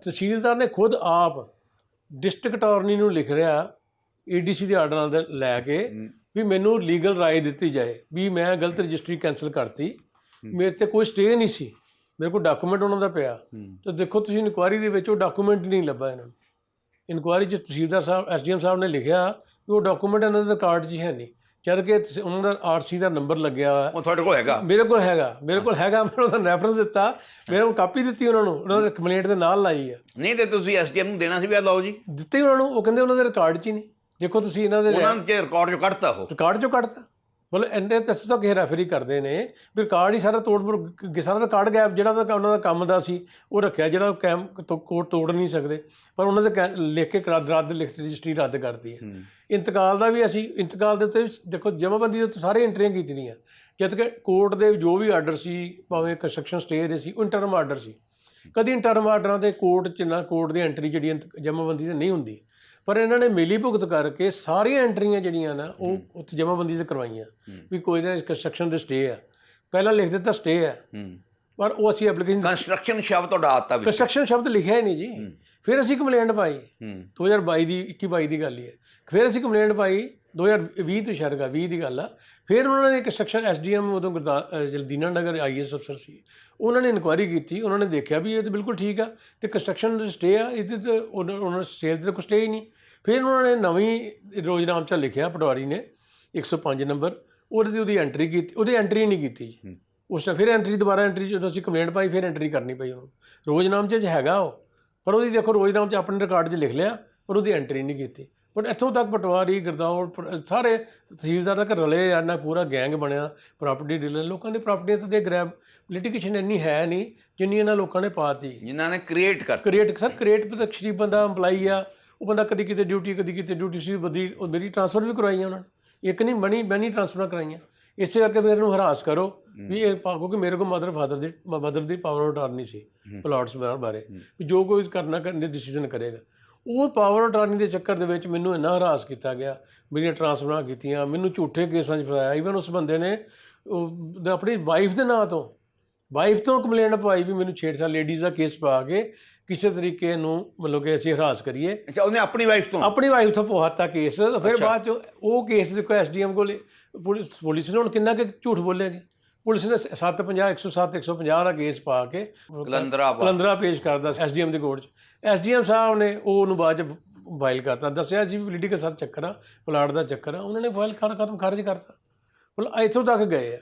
ਤਹਿਸੀਲਦਾਰ ਨੇ ਖੁਦ ਆਪ ਡਿਸਟ੍ਰਿਕਟ ਅਟਾਰਨੀ ਨੂੰ ਲਿਖ ਰਿਹਾ ਏਡੀਸੀ ਦੇ ਆਰਡਰਾਂ ਦੇ ਲੈ ਕੇ। ਵੀ ਮੈਨੂੰ ਲੀਗਲ ਰਾਏ ਦਿੱਤੀ ਜਾਏ ਵੀ ਮੈਂ ਗਲਤ ਰਜਿਸਟਰੀ ਕੈਨਸਲ ਕਰਤੀ। ਮੇਰੇ ਤੇ ਕੋਈ ਸਟੇ ਨਹੀਂ ਸੀ। ਮੇਰੇ ਕੋਲ ਡਾਕੂਮੈਂਟ ਉਹਨਾਂ ਦਾ ਪਿਆ। ਤੇ ਦੇਖੋ ਤੁਸੀਂ ਇਨਕੁਆਇਰੀ ਦੇ ਵਿੱਚ ਉਹ ਡਾਕੂਮੈਂਟ ਨਹੀਂ ਲੱਭਾ ਇਹਨਾਂ ਨੂੰ। ਇਨਕੁਆਇਰੀ 'ਚ ਤਹਿਸੀਲਦਾਰ ਸਾਹਿਬ ਐਸਡੀਐਮ ਸਾਹਿਬ ਨੇ ਲਿਖਿਆ ਕਿ ਉਹ ਡਾਕੂਮੈਂਟ ਇਹਨਾਂ ਦੇ ਰਿਕਾਰਡ 'ਚ ਹੀ ਹੈ ਨਹੀਂ। ਜਦ ਕਿ ਤਸ- ਉਹਨਾਂ ਦਾ ਆਰਸੀ ਦਾ ਨੰਬਰ ਲੱਗਿਆ ਹੋਇਆ। ਉਹ ਤੁਹਾਡੇ ਕੋਲ ਹੈਗਾ? ਮੇਰੇ ਕੋਲ ਹੈਗਾ ਮੇਰੇ ਕੋਲ ਹੈਗਾ ਮੈਂ ਉਹਦਾ ਰੈਫਰੈਂਸ ਦਿੱਤਾ। ਮੇਰੇ ਕੋਲ ਕਾਪੀ ਦਿੱਤੀ ਉਹਨਾਂ ਨੂੰ ਉਹਨਾਂ ਦੇ ਕੰਪਲੇਂਟ ਦੇ ਨਾਲ ਲਾਈ ਹੈ ਨਹੀਂ ਤੇ ਤੁਸੀਂ ਐਸਡੀਐਮ ਨੂੰ ਦੇਣਾ ਸੀ ਵੀ ਆ ਲਓ ਜੀ। ਦਿੱਤੇ ਉਹਨਾਂ ਨੂੰ ਉਹ ਕਹਿੰਦੇ ਉਹਨਾਂ ਦੇ ਰਿਕਾਰਡ 'ਚ ਹੀ ਨਹੀਂ। ਦੇਖੋ ਤੁਸੀਂ ਇਹਨਾਂ ਦੇ ਉਹਨਾਂ ਨੇ ਰਿਕਾਰਡ ਚੋਂ ਕੱਢਤਾ ਉਹ। ਰਿਕਾਰਡ 'ਚੋਂ ਕੱਢਤਾ। ਮਤਲਬ ਇੰਨੇ ਤੱਕ ਤਾਂ ਕਿਸੇ ਰੈਫਰੀ ਕਰਦੇ ਨੇ ਵੀ ਰਿਕਾਰਡ ਹੀ ਸਾਰਾ ਤੋੜ ਮਰੋੜ ਸਾਰਾ ਰਿਕਾਰਡ ਗੈਪ ਜਿਹੜਾ ਉਹਦਾ ਉਹਨਾਂ ਦਾ ਕੰਮ ਦਾ ਸੀ ਉਹ ਰੱਖਿਆ ਜਿਹੜਾ ਕੈਮ ਕੋਡ ਤੋੜ ਨਹੀਂ ਸਕਦੇ। ਪਰ ਉਹਨਾਂ ਦੇ ਕੈ- ਲਿਖ ਕੇ ਰੱਦ ਰੱਦ ਲਿਖਤੀ ਰਜਿਸਟਰੀ ਰੱਦ ਕਰਤੀ ਹੈ। ਹੂੰ। ਇੰਤਕਾਲ ਦਾ ਵੀ ਅਸੀਂ ਇੰਤਕਾਲ ਦੇ ਉੱਤੇ ਵੀ ਦੇਖੋ ਜਮ੍ਹਾਂਬੰਦੀ ਦੇ ਉੱਤੇ ਸਾਰੇ ਐਂਟਰੀਆਂ ਕੀਤੀਆਂ। ਜਦ ਕਿ ਕੋਰਟ ਦੇ ਜੋ ਵੀ ਆਰਡਰ ਸੀ ਭਾਵੇਂ ਕੰਸਟਰਕਸ਼ਨ ਸਟੇ ਦੇ ਸੀ ਇੰਟਰਮ ਆਰਡਰ ਸੀ। ਕਦੀ ਇੰਟਰਮ ਆਰਡਰਾਂ ਦੇ ਕੋਰਟ ਚ ਨਾ ਕੋਰਟ ਦੀ ਐਂਟਰੀ ਜਿਹੜੀ ਜਮ੍ਹਾਂਬੰਦੀ ਤੇ ਨਹੀਂ ਹੁੰਦੀ। ਪਰ ਇਹਨਾਂ ਨੇ ਮਿਲੀ ਭੁਗਤ ਕਰਕੇ ਸਾਰੀਆਂ ਐਂਟਰੀਆਂ ਜਿਹੜੀਆਂ ਨਾ ਉਹ ਉੱਥੇ ਜਮ੍ਹਾਂਬੰਦੀ ਤੇ ਕਰਵਾਈਆਂ। ਵੀ ਕੋਈ ਨਾ ਕੰਸਟਰਕਸ਼ਨ ਦੇ ਸਟੇ ਆ। ਪਹਿਲਾਂ ਲਿਖ ਦਿੱਤਾ ਸਟੇ ਹੂੰ। ਪਰ ਉਹ ਅਸੀਂ ਐਪਲੀਕੇਸ਼ਨ ਕੰਸਟਰਕਸ਼ਨ ਸ਼ਬਦ ਤੁਹਾਡਾ ਆਤਾ ਵਿੱਚ। ਕੰਸਟਰਕਸ਼ਨ ਸ਼ਬਦ ਲਿਖਿਆ ਹੀ ਨਹੀਂ ਜੀ। ਫਿਰ ਅਸੀਂ ਕੰਪਲੇਂਟ ਪਾਈ। ਹੂੰ। 2022 ਦੀ 21 22 ਦੀ ਗੱਲ ਹੀ ਹੈ। ਫਿਰ ਅਸੀਂ ਕੰਪਲੇਂਟ ਪਾਈ 2020 ਤੋਂ ਸ਼ਰਗਾ 20 ਦੀ ਗੱਲ ਆ। ਫਿਰ ਉਹਨਾਂ ਨੇ ਕੰਸਟਰਕਸ਼ਨ ਐਸਡੀਐਮ ਉਦੋਂ ਗੁਰਦਾ ਅਹ ਜਿਹੜਾ ਦੀਨਾ ਨਗਰ ਆਈਐਸ ਅਫਸਰ ਸੀ ਉਹਨਾਂ ਨੇ ਇਨਕੁਆਇਰੀ ਕੀਤੀ ਉਹਨਾਂ ਨੇ ਦੇਖਿਆ ਵੀ ਇਹ ਤਾਂ ਬਿਲਕੁਲ ਠੀਕ ਆ ਤੇ ਕੰਸਟਰਕਸ਼ਨ ਦੇ ਸਟੇ ਆ ਇਹਦੇ ਤੇ ਉਹਨਾਂ ਉਹਨਾਂ ਸੇਲ ਤੇ ਕੋਈ ਸਟੇ ਹੀ ਨਹੀਂ। ਫਿਰ ਉਹਨਾਂ ਨੇ ਨਵੀਂ ਰੋਜ਼ਨਾਮਚਾ ਲਿਖਿਆ ਪਟਵਾਰੀ ਨੇ 105 ਨੰਬਰ ਉਹਦੇ ਤੇ ਉਹਦੀ ਐਂਟਰੀ ਕੀਤੀ ਉਹਦੀ ਐਂਟਰੀ ਨਹੀਂ ਕੀਤੀ। ਉਸ ਟਾਈਮ ਫਿਰ ਐਂਟਰੀ ਦੁਬਾਰਾ ਐਂਟਰੀ ਜਦੋਂ ਅਸੀਂ ਕੰਪਲੇਂਟ ਪਾਈ ਫਿਰ ਐਂਟਰੀ ਕਰਨੀ ਪਈ ਉਹਨੂੰ। ਰੋਜ਼ਨਾਮਚੇ 'ਚ ਹੈਗਾ ਉਹ ਪਰ ਉਹਦੀ ਦੇਖੋ ਰੋਜ਼ਨਾਮਚੇ ਆਪਣੇ ਰਿਕਾਰਡ 'ਚ ਲਿਖ ਲਿਆ ਪਰ ਉਹਦੀ ਐਂਟਰੀ ਨਹੀਂ ਕੀਤੀ। ਪਰ ਇੱਥੋਂ ਤੱਕ ਪਟਵਾਰੀ ਗਰਦੌਰ ਪ- ਸਾਰੇ ਤਹਿਸੀਲਦਾਰ ਤੱਕ ਰਲੇ ਆ ਨਾ ਪੂਰਾ ਗੈਂਗ ਬਣਿਆ ਪ੍ਰਾਪਰਟੀ ਡੀਲਰ ਲੋਕਾਂ ਦੀ ਪ੍ਰਾਪਰਟੀ ਤੇ ਗ੍ਰੈਬ ਲਿਟੀਗੇਸ਼ਨ ਇੰਨੀ ਹੈ ਨਹੀਂ ਜਿੰਨੀ ਇਹਨਾਂ ਲੋਕਾਂ ਨੇ ਪਾਤੀ। ਜਿਨ੍ਹਾਂ ਨੇ ਕ੍ਰੀਏਟ ਕਰ ਕ੍ਰੀਏਟ ਸਰ ਕ੍ਰੀਏਟ ਪਤਾ ਸ਼ਰੀਫ ਬੰਦਾ EMPLOYE ਆ ਉਹ ਬੰਦਾ ਕਦੀ ਕਿਤੇ ਡਿਊਟੀ ਕਦੀ ਕਿਤੇ ਡਿਊਟੀ ਸੀ ਬਦੀ ਉਹ ਮੇਰੀ ਟ੍ਰਾਂਸਫਰ ਵੀ ਕਰਵਾਈਆਂ ਉਹਨਾਂ ਨੇ। ਇੱਕ ਨਹੀਂ ਬਣੀ ਬਣੀ ਟ੍ਰਾਂਸਫਰ ਕਰਾਈਆਂ। ਇਸੇ ਕਰਕੇ ਫਿਰ ਇਹਨੂੰ ਹਰਾਸ ਕਰੋ ਵੀ ਇਹ ਪਾ- ਕਿਉਂਕਿ ਮੇਰੇ ਕੋਲ ਮਦਰ ਫਾਦਰ ਦੀ ਮਦਰ ਦੀ ਪਾਵਰ ਅਟਾਰਨੀ ਸੀ। ਪਲਾਟਸ ਬਾਰੇ। ਜੋ ਕੋਈ ਕਰਨਾ ਕਰਨ ਡਿਸੀਜਨ ਕਰੇਗਾ। ਉਹ ਪਾਵਰ ਅਟਾਰਨੀ ਦੇ ਚੱਕਰ ਦੇ ਵਿੱਚ ਮੈਨੂੰ ਇੰਨਾ ਹਰਾਸ ਕੀਤਾ ਗਿਆ ਮੇਰੀਆਂ ਟ੍ਰਾਂਸਫਰਾਂ ਕੀਤੀਆਂ ਮੈਨੂੰ ਝੂਠੇ ਕੇਸਾਂ 'ਚ ਫਸਾਇਆ ਈਵਨ ਉਸ ਬੰਦੇ ਨੇ ਉਹ ਆਪਣੀ ਵਾਈਫ ਦੇ ਨਾਂ ਤੋਂ ਵਾਈਫ ਤੋਂ ਕੰਪਲੇਂਟ ਪਾਈ ਵੀ ਮੈਨੂੰ ਛੇੜਛਾੜ ਲੇਡੀਜ਼ ਦਾ ਕੇਸ ਪਾ ਕੇ ਕਿਸੇ ਤਰੀਕੇ ਨੂੰ ਮਤਲਬ ਕਿ ਅਸੀਂ ਹਰਾਸ ਕਰੀਏ। ਅੱਛਾ ਉਹਨੇ ਆਪਣੀ ਵਾਈਫ ਤੋਂ? ਆਪਣੀ ਵਾਈਫ ਤੋਂ ਪਵਾਤਾ ਕੇਸ ਫਿਰ। ਬਾਅਦ ਚ ਉਹ ਕੇਸ ਦੇਖੋ ਐਸਡੀਐਮ ਕੋਲ ਪੁਲਿਸ ਪੁਲਿਸ ਨੇ ਹੁਣ ਕਿੰਨਾ ਕਿ ਝੂਠ ਬੋਲੇਗੀ ਪੁਲਿਸ ਨੇ 750 107 150 ਦਾ ਕੇਸ ਪਾ ਕੇ ਕਲੰਦਰਾ ਕਲੰਦਰਾ ਪੇਸ਼ ਕਰਦਾ ਐਸਡੀਐਮ ਦੀ ਕੋਰਟ 'ਚ। ਐਸਡੀਐਮ ਸਾਹਿਬ ਨੇ ਉਹ ਉਹਨੂੰ ਬਾਅਦ ਚ ਫਾਈਲ ਕਰਤਾ। ਦੱਸਿਆ ਜੀ ਪੋਲੀਟੀਕਲ ਸਰ ਚੱਕਰ ਆ ਪਲਾਟ ਦਾ ਚੱਕਰ ਆ। ਉਹਨਾਂ ਨੇ ਫਾਈਲ ਕਰ ਖਤਮ ਖਾਰਜ ਕਰਤਾ। ਮਤਲਬ ਇੱਥੋਂ ਤੱਕ ਗਏ ਆ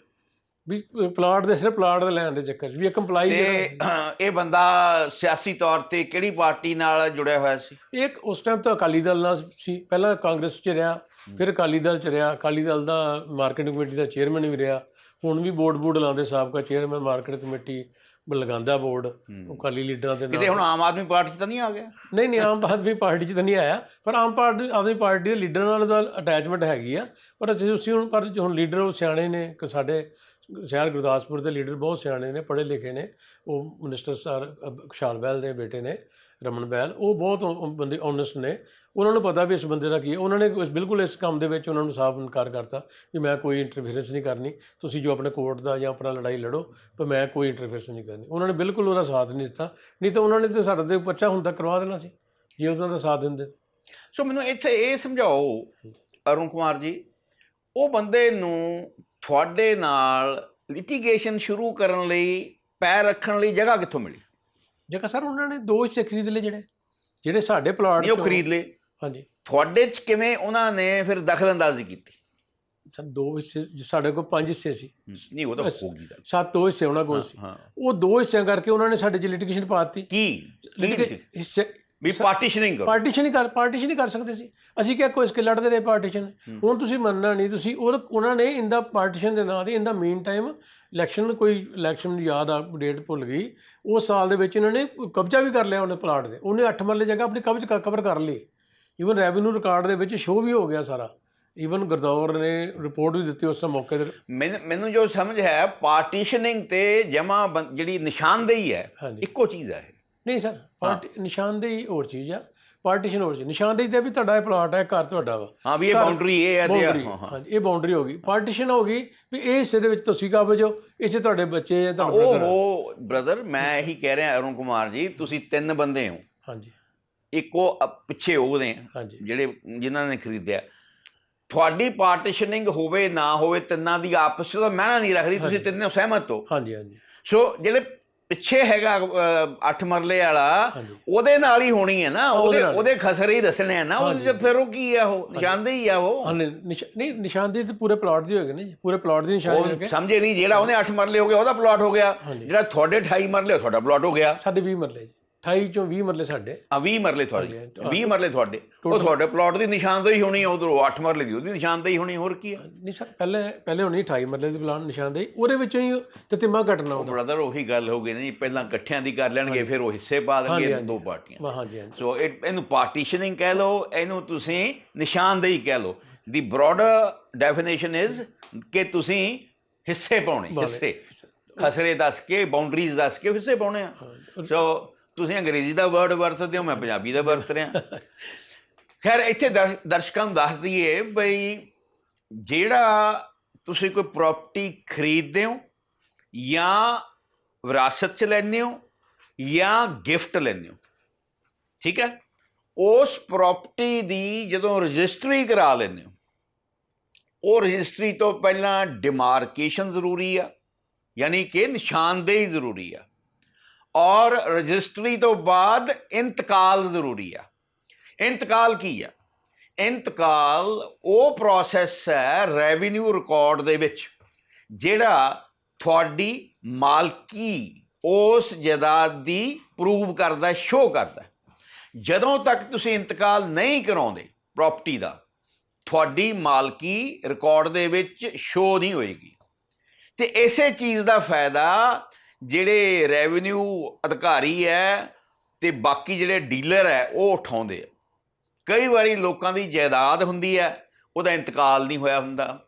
ਵੀ ਪਲਾਟ ਦੇ ਸਿਰਫ ਪਲਾਟ ਦੇ ਲੈਣ ਦੇ ਚੱਕਰ ਵੀ ਇੱਕ employee ਤੇ ਇਹ ਬੰਦਾ ਸਿਆਸੀ ਤੌਰ ਤੇ ਕਿਹੜੀ ਪਾਰਟੀ ਨਾਲ ਜੁੜਿਆ ਹੋਇਆ ਸੀ? ਇੱਕ ਉਸ ਟਾਈਮ ਤਾਂ ਅਕਾਲੀ ਦਲ ਨਾਲ ਸੀ। ਪਹਿਲਾਂ ਕਾਂਗਰਸ 'ਚ ਰਿਹਾ ਫਿਰ ਅਕਾਲੀ ਦਲ 'ਚ ਰਿਹਾ। ਅਕਾਲੀ ਦਲ ਦਾ ਮਾਰਕੀਟ ਕਮੇਟੀ ਦਾ ਚੇਅਰਮੈਨ ਵੀ ਰਿਹਾ। ਹੁਣ ਵੀ ਬੋਰਡ ਬੋਰਡ ਲਾਉਂਦੇ ਸਾਬਕਾ ਚੇਅਰਮੈਨ ਮਾਰਕੀਟ ਕਮੇਟੀ ਲਗਾਉਂਦਾ ਬੋਰਡ ਉਹ ਅਕਾਲੀ ਲੀਡਰਾਂ ਦੇ ਕਿਤੇ ਹੁਣ ਨਾਲ ਆਮ ਆਦਮੀ ਪਾਰਟੀ 'ਚ ਤਾਂ ਨਹੀਂ ਆ ਗਿਆ? ਨਹੀਂ ਨਹੀਂ ਆਮ ਆਦਮੀ ਪਾਰਟੀ 'ਚ ਤਾਂ ਨਹੀਂ ਆਇਆ ਪਰ ਆਮ ਪਾਰਟੀ ਆਦਮੀ ਪਾਰਟੀ ਦੇ ਲੀਡਰ ਨਾਲ ਤਾਂ ਅਟੈਚਮੈਂਟ ਹੈਗੀ ਆ। ਪਰ ਅਸੀਂ ਅਸੀਂ ਹੁਣ ਪਰ ਹੁਣ ਲੀਡਰ ਉਹ ਸਿਆਣੇ ਨੇ ਕਿ ਸਾਡੇ ਸ਼ਹਿਰ ਗੁਰਦਾਸਪੁਰ ਦੇ ਲੀਡਰ ਬਹੁਤ ਸਿਆਣੇ ਨੇ ਪੜ੍ਹੇ ਲਿਖੇ ਨੇ। ਉਹ ਮਿਨਿਸਟਰ ਸਰ ਖੁਸ਼ਹਾਲ ਬਹਿਲ ਦੇ ਬੇਟੇ ਨੇ ਰਮਨ ਬਹਿਲ ਉਹ ਬਹੁਤ ਬੰਦੇ ਓਨੈਸਟ ਨੇ। ਉਹਨਾਂ ਨੂੰ ਪਤਾ ਵੀ ਇਸ ਬੰਦੇ ਦਾ ਕੀ ਹੈ। ਉਹਨਾਂ ਨੇ ਇਸ- ਬਿਲਕੁਲ ਇਸ ਕੰਮ ਦੇ ਵਿੱਚ ਉਹਨਾਂ ਨੂੰ ਸਾਫ਼ ਇਨਕਾਰ ਕਰਤਾ ਕਿ ਮੈਂ ਕੋਈ ਇੰਟਰਫੇਰੈਂਸ ਨਹੀਂ ਕਰਨੀ ਤੁਸੀਂ ਜੋ ਆਪਣੇ ਕੋਰਟ ਦਾ ਜਾਂ ਆਪਣਾ ਲੜਾਈ ਲੜੋ ਪਰ ਮੈਂ ਕੋਈ ਇੰਟਰਫੇਰੈਂਸ ਨਹੀਂ ਕਰਨੀ। ਉਹਨਾਂ ਨੇ ਬਿਲਕੁਲ ਉਹਦਾ ਸਾਥ ਨਹੀਂ ਦਿੱਤਾ ਨਹੀਂ ਤਾਂ ਉਹਨਾਂ ਨੇ ਤਾਂ ਸਾਡੇ ਤੇ ਬੱਚਾ ਹੁਣ ਤੱਕ ਕਰਵਾ ਦੇਣਾ ਸੀ ਜੇ ਉਹਨਾਂ ਦਾ ਸਾਥ ਦਿੰਦੇ ਸੋ ਮੈਨੂੰ ਇੱਥੇ ਇਹ ਸਮਝਾਓ ਅਰੁਣ ਕੁਮਾਰ ਜੀ ਉਹ ਬੰਦੇ ਨੂੰ ਤੁਹਾਡੇ ਨਾਲ ਲਿਟੀਗੇਸ਼ਨ ਸ਼ੁਰੂ ਕਰਨ ਲਈ ਪੈਰ ਰੱਖਣ ਲਈ ਜਗ੍ਹਾ ਕਿੱਥੋਂ ਮਿਲੀ? ਜੇਕਰ ਸਰ ਉਹਨਾਂ ਨੇ ਦੋ ਹਿੱਸੇ ਖਰੀਦ ਲਏ ਜਿਹੜੇ ਜਿਹੜੇ ਸਾਡੇ ਪਲਾਟ ਨਹੀਂ ਉਹ ਖਰੀਦ ਲਏ। ਹਾਂਜੀ। ਤੁਹਾਡੇ 'ਚ ਕਿਵੇਂ ਉਹਨਾਂ ਨੇ ਫਿਰ ਦਖਲਅੰਦਾਜ਼ੀ ਕੀਤੀ? ਸਰ ਦੋ ਹਿੱਸੇ ਸਾਡੇ ਕੋਲ ਪੰਜ ਹਿੱਸੇ ਸੀ। ਨਹੀਂ ਉਹ ਤਾਂ। ਹੋਗੀ ਗੱਲ। ਸੱਤ ਦੋ ਹਿੱਸੇ ਉਹਨਾਂ ਕੋਲ ਸੀ। ਹਾਂ। ਉਹ ਦੋ ਹਿੱਸਿਆਂ ਕਰਕੇ ਉਹਨਾਂ ਨੇ ਸਾਡੇ ਚ ਲਿਟੀਗੇਸ਼ਨ ਪਾਤੀ ਕੀ? ਹਿੱਸੇ ਵੀ ਪਾਰਟੀਸ਼ਨਿੰਗ ਕਰੋ। ਪਾਰਟੀਸ਼ਨ ਹੀ ਕਰ ਪਾਰਟੀਸ਼ਨ ਹੀ ਕਰ ਸਕਦੇ ਸੀ। ਅਸੀਂ ਕਿਹਾ ਕੋਈ ਇਸਕੇ ਲੜਦੇ ਰਹੇ ਪਾਰਟੀਸ਼ਨ ਹੂੰ। ਹੁਣ ਤੁਸੀਂ ਮੰਨਣਾ ਨਹੀਂ। ਤੁਸੀਂ ਉਹ ਉਹਨਾਂ ਨੇ ਇੰਦਾ ਪਾਰਟੀਸ਼ਨ ਦੇ ਨਾਂ ਤੇ ਇੰਦਾ ਮੇਨ ਟਾਈਮ ਇਲੈਕਸ਼ਨ ਕੋਈ ਇਲੈਕਸ਼ਨ ਯਾਦ ਆ ਡੇਟ ਭੁੱਲ ਗਈ। ਉਸ ਸਾਲ ਦੇ ਵਿੱਚ ਇਹਨਾਂ ਨੇ ਕਬਜ਼ਾ ਵੀ ਕਰ ਲਿਆ ਉਹਨੇ ਪਲਾਟ ਦੇ। ਉਹਨੇ 8 ਮਰਲੇ ਜਗ੍ਹਾ ਆਪਣੀ ਕਬਜ਼ ਕਵਰ ਕਰ ਲਈ। ਈਵਨ ਰੈਵਨਿਊ ਰਿਕਾਰਡ ਦੇ ਵਿੱਚ ਸ਼ੋਅ ਵੀ ਹੋ ਗਿਆ ਸਾਰਾ। ਈਵਨ ਗਰਦੌਰ ਨੇ ਰਿਪੋਰਟ ਵੀ ਦਿੱਤੀ ਉਸ ਮੌਕੇ ਤੇ। ਮੈਨੂੰ ਜੋ ਸਮਝ ਹੈ ਪਾਰਟੀਸ਼ਨਿੰਗ ਤੇ ਜਮਾ ਜਿਹੜੀ ਨਿਸ਼ਾਨਦੇਹੀ ਹੈ ਇੱਕੋ ਚੀਜ਼ ਹੈ ਨਹੀਂ ਸਰ ਪਾਰਟੀ ਨਿਸ਼ਾਨਦੇਹੀ ਹੋਰ ਚੀਜ਼ ਆ। ਪਾਰਟੀਸ਼ਨ ਹੋਰ ਚੀਜ਼। ਨਿਸ਼ਾਨਦੇਹੀ ਤੇ ਵੀ ਤੁਹਾਡਾ ਇਹ ਪਲਾਟ ਹੈ ਘਰ ਤੁਹਾਡਾ ਵਾ। ਹਾਂ ਵੀ ਇਹ ਬਾਉਂਡਰੀ ਇਹ ਹੈ ਤੇ ਹਾਂ ਹਾਂ। ਇਹ ਬਾਉਂਡਰੀ ਹੋ ਗਈ। ਪਾਰਟੀਸ਼ਨ ਹੋ ਗਈ ਵੀ ਇਹ ਹਿੱਸੇ ਦੇ ਵਿੱਚ ਤੁਸੀਂ ਕਾਬਜ ਹੋ? ਇਹ 'ਚ ਤੁਹਾਡੇ ਬੱਚੇ ਜਾਂ ਤੁਹਾਡੇ। ਉਹ ਬ੍ਰਦਰ ਮੈਂ ਇਹੀ ਕਹਿ ਰਿਹਾ ਅਰੁਣ ਕੁਮਾਰ ਜੀ ਤੁਸੀਂ ਤਿੰਨ ਬੰਦੇ ਹੋ। ਹਾਂਜੀ। ਇੱਕੋ ਅ- ਪਿੱਛੇ ਉਹਦੇ ਹਾਂਜੀ। ਜਿਹੜੇ ਜਿਨ੍ਹਾਂ ਨੇ ਖਰੀਦਿਆ। ਤੁਹਾਡੀ ਪਾਰਟੀਸ਼ਨਿੰਗ ਹੋਵੇ ਨਾ ਹੋਵੇ ਤਿੰਨਾਂ ਦੀ ਆਪਸ ਵਿੱਚ ਤਾਂ ਮੈਨਾ ਨਹੀਂ ਰੱਖਦੀ ਤੁਸੀਂ ਹਾਂਜੀ। ਤਿੰਨੇ ਸਹਿਮਤ ਹੋ? ਹਾਂਜੀ ਹਾਂਜੀ। ਸੋ ਜਿਹੜੇ ਪਿੱਛੇ ਹੈਗਾ 8 ਮਰਲੇ ਵਾਲਾ ਹਾਂਜੀ। ਉਹਦੇ ਨਾਲ ਹੀ ਹੋਣੀ ਹੈ ਨਾ ਉਹਦੇ ਉਹਦੇ ਨਾਲ। ਉਹਦੇ ਖਸਰੇ ਹੀ ਦੱਸਣੇ ਆ ਨਾ ਉਹਦੇ ਚ। ਫਿਰ ਉਹ ਕੀ ਆ ਉਹ? ਨਿਸ਼ਾਨਦੇਹੀ ਆ ਉਹ? ਹਾਂ ਨਹੀਂ ਨਿਸ਼ਾ- ਨਹੀਂ ਨਿਸ਼ਾਨਦੇਹੀ ਤੇ ਪੂਰੇ ਪਲਾਟ ਦੀ ਹੋਏਗੀ ਨਾ ਜੀ ਪੂਰੇ ਪਲਾਟ ਦੀ ਨਿਸ਼ਾਨਦੇਹੀ ਉਹ ਹੋਏਗੀ। ਸਮਝੇ ਨਹੀਂ ਜਿਹੜਾ ਉਹਨੇ 8 ਮਰਲੇ ਹੋ ਗਿਆ ਉਹਦਾ ਪਲਾਟ ਹੋ ਗਿਆ। ਹਾਂਜੀ। ਜਿਹੜਾ ਤੁਹਾਡੇ 28 ਮਰਲੇ ਉਹ ਤੁਹਾਡਾ ਪਲਾਟ ਹੋ ਗਿਆ। ਸਾਡੇ 20 ਮਰਲੇ ਜੀ। 28 ਚੋਂ 20 ਮਰਲੇ ਸਾਡੇ। ਆ 20 ਮਰਲੇ ਤੁਹਾਡੇ। ਹਾਂਜੀ, 20 ਮਰਲੇ ਤੁਹਾਡੇ। ਉਹ ਤੁਹਾਡੇ ਪਲਾਟ ਦੀ ਨਿਸ਼ਾਨਦੇਹੀ ਹੋਣੀ ਹੈ ਉਧਰੋਂ 8 ਮਰਲੇ ਦੀ ਉਹਦੀ ਨਿਸ਼ਾਨਦੇਹੀ ਹੋਣੀ ਹੋਰ ਕੀ ਹੈ ਨਹੀਂ ਸਰ ਪਹਿਲੇ ਪਹਿਲੇ ਹੋਣੀ 28 ਮਰਲੇ ਦੀ ਪਲਾਟ ਨਿਸ਼ਾਨਦੇਹੀ ਉਹਦੇ ਵਿੱਚੋਂ ਹੀ ਤਤਿਮਾ ਘਟਣਾ ਉਹ ਉਹਦਾ ਬ੍ਰਦਰ ਉਹੀ ਗੱਲ ਹੋ ਗਈ ਨਾ ਜੀ ਪਹਿਲਾਂ ਇਕੱਠਿਆਂ ਦੀ ਕਰ ਲੈਣਗੇ ਫਿਰ ਉਹ ਹਿੱਸੇ ਪਾ ਦੇਣਗੇ। ਦੋ ਪਾਰਟੀਆਂ। ਹਾਂਜੀ ਹਾਂਜੀ। ਸੋ ਇਹ ਇਹਨੂੰ ਪਾਰਟੀਸ਼ਨਿੰਗ ਕਹਿ ਲਓ ਇਹਨੂੰ ਤੁਸੀਂ ਨਿਸ਼ਾਨਦੇਹੀ ਕਹਿ ਲਓ। ਦੀ ਬ੍ਰੌਡਰ ਡੈਫੀਨੇਸ਼ਨ ਇਜ਼ ਕਿ ਤੁਸੀਂ ਹਿੱਸੇ ਪਾਉਣੇ। ਹਿੱਸੇ। ਖਸਰੇ ਦੱਸ ਕੇ ਬਾਉਂਡਰੀਜ਼ ਦੱਸ ਕੇ ਹਿੱਸੇ ਪਾਉਣੇ ਆ। ਸੋ ਤੁਸੀਂ ਅੰਗਰੇਜ਼ੀ ਦਾ ਵਰਡ ਵਰਤਦੇ ਹੋ, ਮੈਂ ਪੰਜਾਬੀ ਦਾ ਵਰਤ ਰਿਹਾ। ਖੈਰ, ਇੱਥੇ ਦਰ- ਦਰਸ਼ਕਾਂ ਨੂੰ ਦੱਸ ਦਈਏ ਬਈ ਜਿਹੜਾ ਤੁਸੀਂ ਕੋਈ ਪ੍ਰਾਪਰਟੀ ਖਰੀਦਦੇ ਹੋ ਜਾਂ ਵਿਰਾਸਤ ਚ ਲੈਂਦੇ ਹੋ ਜਾਂ ਗਿਫਟ ਲੈਂਦੇ ਹੋ, ਠੀਕ ਹੈ? ਉਸ ਪ੍ਰਾਪਰਟੀ ਦੀ ਜਦੋਂ ਰਜਿਸਟਰੀ ਕਰਾ ਲੈਂਦੇ ਹੋ, ਉਹ ਰਜਿਸਟਰੀ ਤੋਂ ਪਹਿਲਾਂ ਡਿਮਾਰਕੇਸ਼ਨ ਜ਼ਰੂਰੀ ਆ, ਯਾਨੀ ਕਿ ਨਿਸ਼ਾਨਦੇਹੀ ਜ਼ਰੂਰੀ ਆ। ਔਰ ਰਜਿਸਟਰੀ ਤੋਂ ਬਾਅਦ ਇੰਤਕਾਲ ਜ਼ਰੂਰੀ ਆ। ਇੰਤਕਾਲ ਕੀ ਆ? ਇੰਤਕਾਲ ਉਹ ਪ੍ਰੋਸੈਸ ਹੈ ਰੈਵਨਿਊ ਰਿਕਾਰਡ ਦੇ ਵਿੱਚ, ਜਿਹੜਾ ਤੁਹਾਡੀ ਮਾਲਕੀ ਉਸ ਜਾਇਦਾਦ ਦੀ ਪ੍ਰੂਵ ਕਰਦਾ ਸ਼ੋ ਕਰਦਾ। ਜਦੋਂ ਤੱਕ ਤੁਸੀਂ ਇੰਤਕਾਲ ਨਹੀਂ ਕਰਾਉਂਦੇ ਪ੍ਰਾਪਰਟੀ ਦਾ, ਤੁਹਾਡੀ ਮਾਲਕੀ ਰਿਕਾਰਡ ਦੇ ਵਿੱਚ ਸ਼ੋ ਨਹੀਂ ਹੋਏਗੀ। ਤੇ ਇਸੇ ਚੀਜ਼ ਦਾ ਫਾਇਦਾ ਜਿਹੜੇ ਰੈਵਨਿਊ ਅਧਿਕਾਰੀ ਹੈ ਤੇ ਬਾਕੀ ਜਿਹੜੇ ਡੀਲਰ ਹੈ, ਉਹ ਉਠਾਉਂਦੇ ਆ। ਕਈ ਵਾਰੀ ਲੋਕਾਂ ਦੀ ਜਾਇਦਾਦ ਹੁੰਦੀ ਹੈ, ਉਹਦਾ ਇੰਤਕਾਲ ਨਹੀਂ ਹੋਇਆ ਹੁੰਦਾ।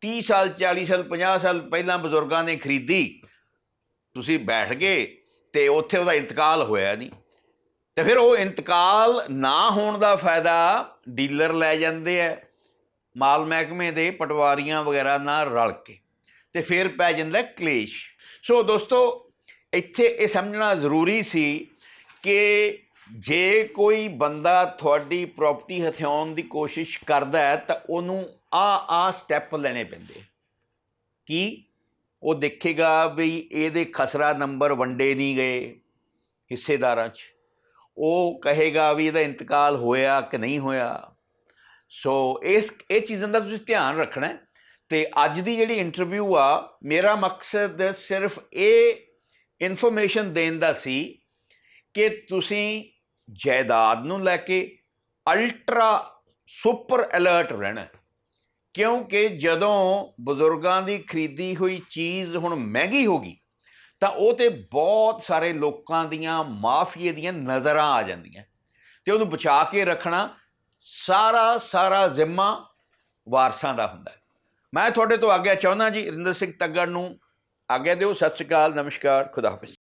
30 ਸਾਲ 40 ਸਾਲ 50 ਸਾਲ ਪਹਿਲਾਂ ਬਜ਼ੁਰਗਾਂ ਨੇ ਖਰੀਦੀ, ਤੁਸੀਂ ਬੈਠ ਗਏ ਤੇ ਉੱਥੇ ਉਹਦਾ ਇੰਤਕਾਲ ਹੋਇਆ ਨਹੀਂ। ਤੇ ਫਿਰ ਉਹ ਇੰਤਕਾਲ ਨਾ ਹੋਣ ਦਾ ਫਾਇਦਾ ਡੀਲਰ ਲੈ ਜਾਂਦੇ ਆ, ਮਾਲ ਮਹਿਕਮੇ ਦੇ ਪਟਵਾਰੀਆਂ ਵਗੈਰਾ ਨਾਲ ਰਲ ਕੇ। ਤੇ ਫਿਰ ਪੈ ਜਾਂਦਾ ਕਲੇਸ਼। ਸੋ ਦੋਸਤੋ, ਇੱਥੇ ਇਹ ਸਮਝਣਾ ਜ਼ਰੂਰੀ ਸੀ ਕਿ ਜੇ ਕੋਈ ਬੰਦਾ ਤੁਹਾਡੀ ਪ੍ਰਾਪਰਟੀ ਹਥਿਆਉਣ ਦੀ ਕੋਸ਼ਿਸ਼ ਕਰਦਾ ਹੈ, ਤਾਂ ਉਹਨੂੰ ਆ ਆ ਸਟੈਪ ਲੈਣੇ ਪੈਂਦੇ। ਕੀ? ਉਹ ਦੇਖੇਗਾ ਵੀ ਇਹਦੇ ਖਸਰਾ ਨੰਬਰ ਵੰਡੇ ਨਹੀਂ ਗਏ ਹਿੱਸੇਦਾਰਾਂ 'ਚ। ਉਹ ਕਹੇਗਾ ਵੀ ਇਹਦਾ ਇੰਤਕਾਲ ਹੋਇਆ ਕਿ ਨਹੀਂ ਹੋਇਆ। ਸੋ ਇਸ, ਇਹ ਚੀਜ਼ਾਂ ਦਾ ਤੁਸੀਂ ਧਿਆਨ ਰੱਖਣਾ ਹੈ। ਤੇ ਅੱਜ ਦੀ ਜਿਹੜੀ ਇੰਟਰਵਿਊ ਆ, ਮੇਰਾ ਮਕਸਦ ਸਿਰਫ ਇਹ ਇਨਫੋਰਮੇਸ਼ਨ ਦੇਣ ਦਾ ਸੀ ਕਿ ਤੁਸੀਂ ਜਾਇਦਾਦ ਨੂੰ ਲੈ ਕੇ ਅਲਟਰਾ ਸੁਪਰ ਅਲਰਟ ਰਹਿਣਾ। ਕਿਉਂਕਿ ਜਦੋਂ ਬਜ਼ੁਰਗਾਂ ਦੀ ਖਰੀਦੀ ਹੋਈ ਚੀਜ਼ ਹੁਣ ਮਹਿੰਗੀ ਹੋ ਗਈ, ਤਾਂ ਉਹ ਤੇ ਬਹੁਤ ਸਾਰੇ ਲੋਕਾਂ ਦੀਆਂ, ਮਾਫੀਏ ਦੀਆਂ ਨਜ਼ਰਾਂ ਆ ਜਾਂਦੀਆਂ। ਤੇ ਉਹਨੂੰ ਬਚਾ ਕੇ ਰੱਖਣਾ ਸਾਰਾ ਸਾਰਾ ਜ਼ਿੰਮਾ ਵਾਰਸਾਂ ਦਾ ਹੁੰਦਾ। ਮੈਂ ਤੁਹਾਡੇ ਤੋਂ ਆਗਿਆ ਚਾਹੁੰਦਾ ਜੀ ਰਿੰਦਰ ਸਿੰਘ ਤੱਗੜ ਨੂੰ ਆਗਿਆ ਦਿਓ। ਸਤਿ ਸ਼੍ਰੀ ਅਕਾਲ, ਨਮਸਕਾਰ, ਖੁਦਾ ਹਾਫਿਜ਼।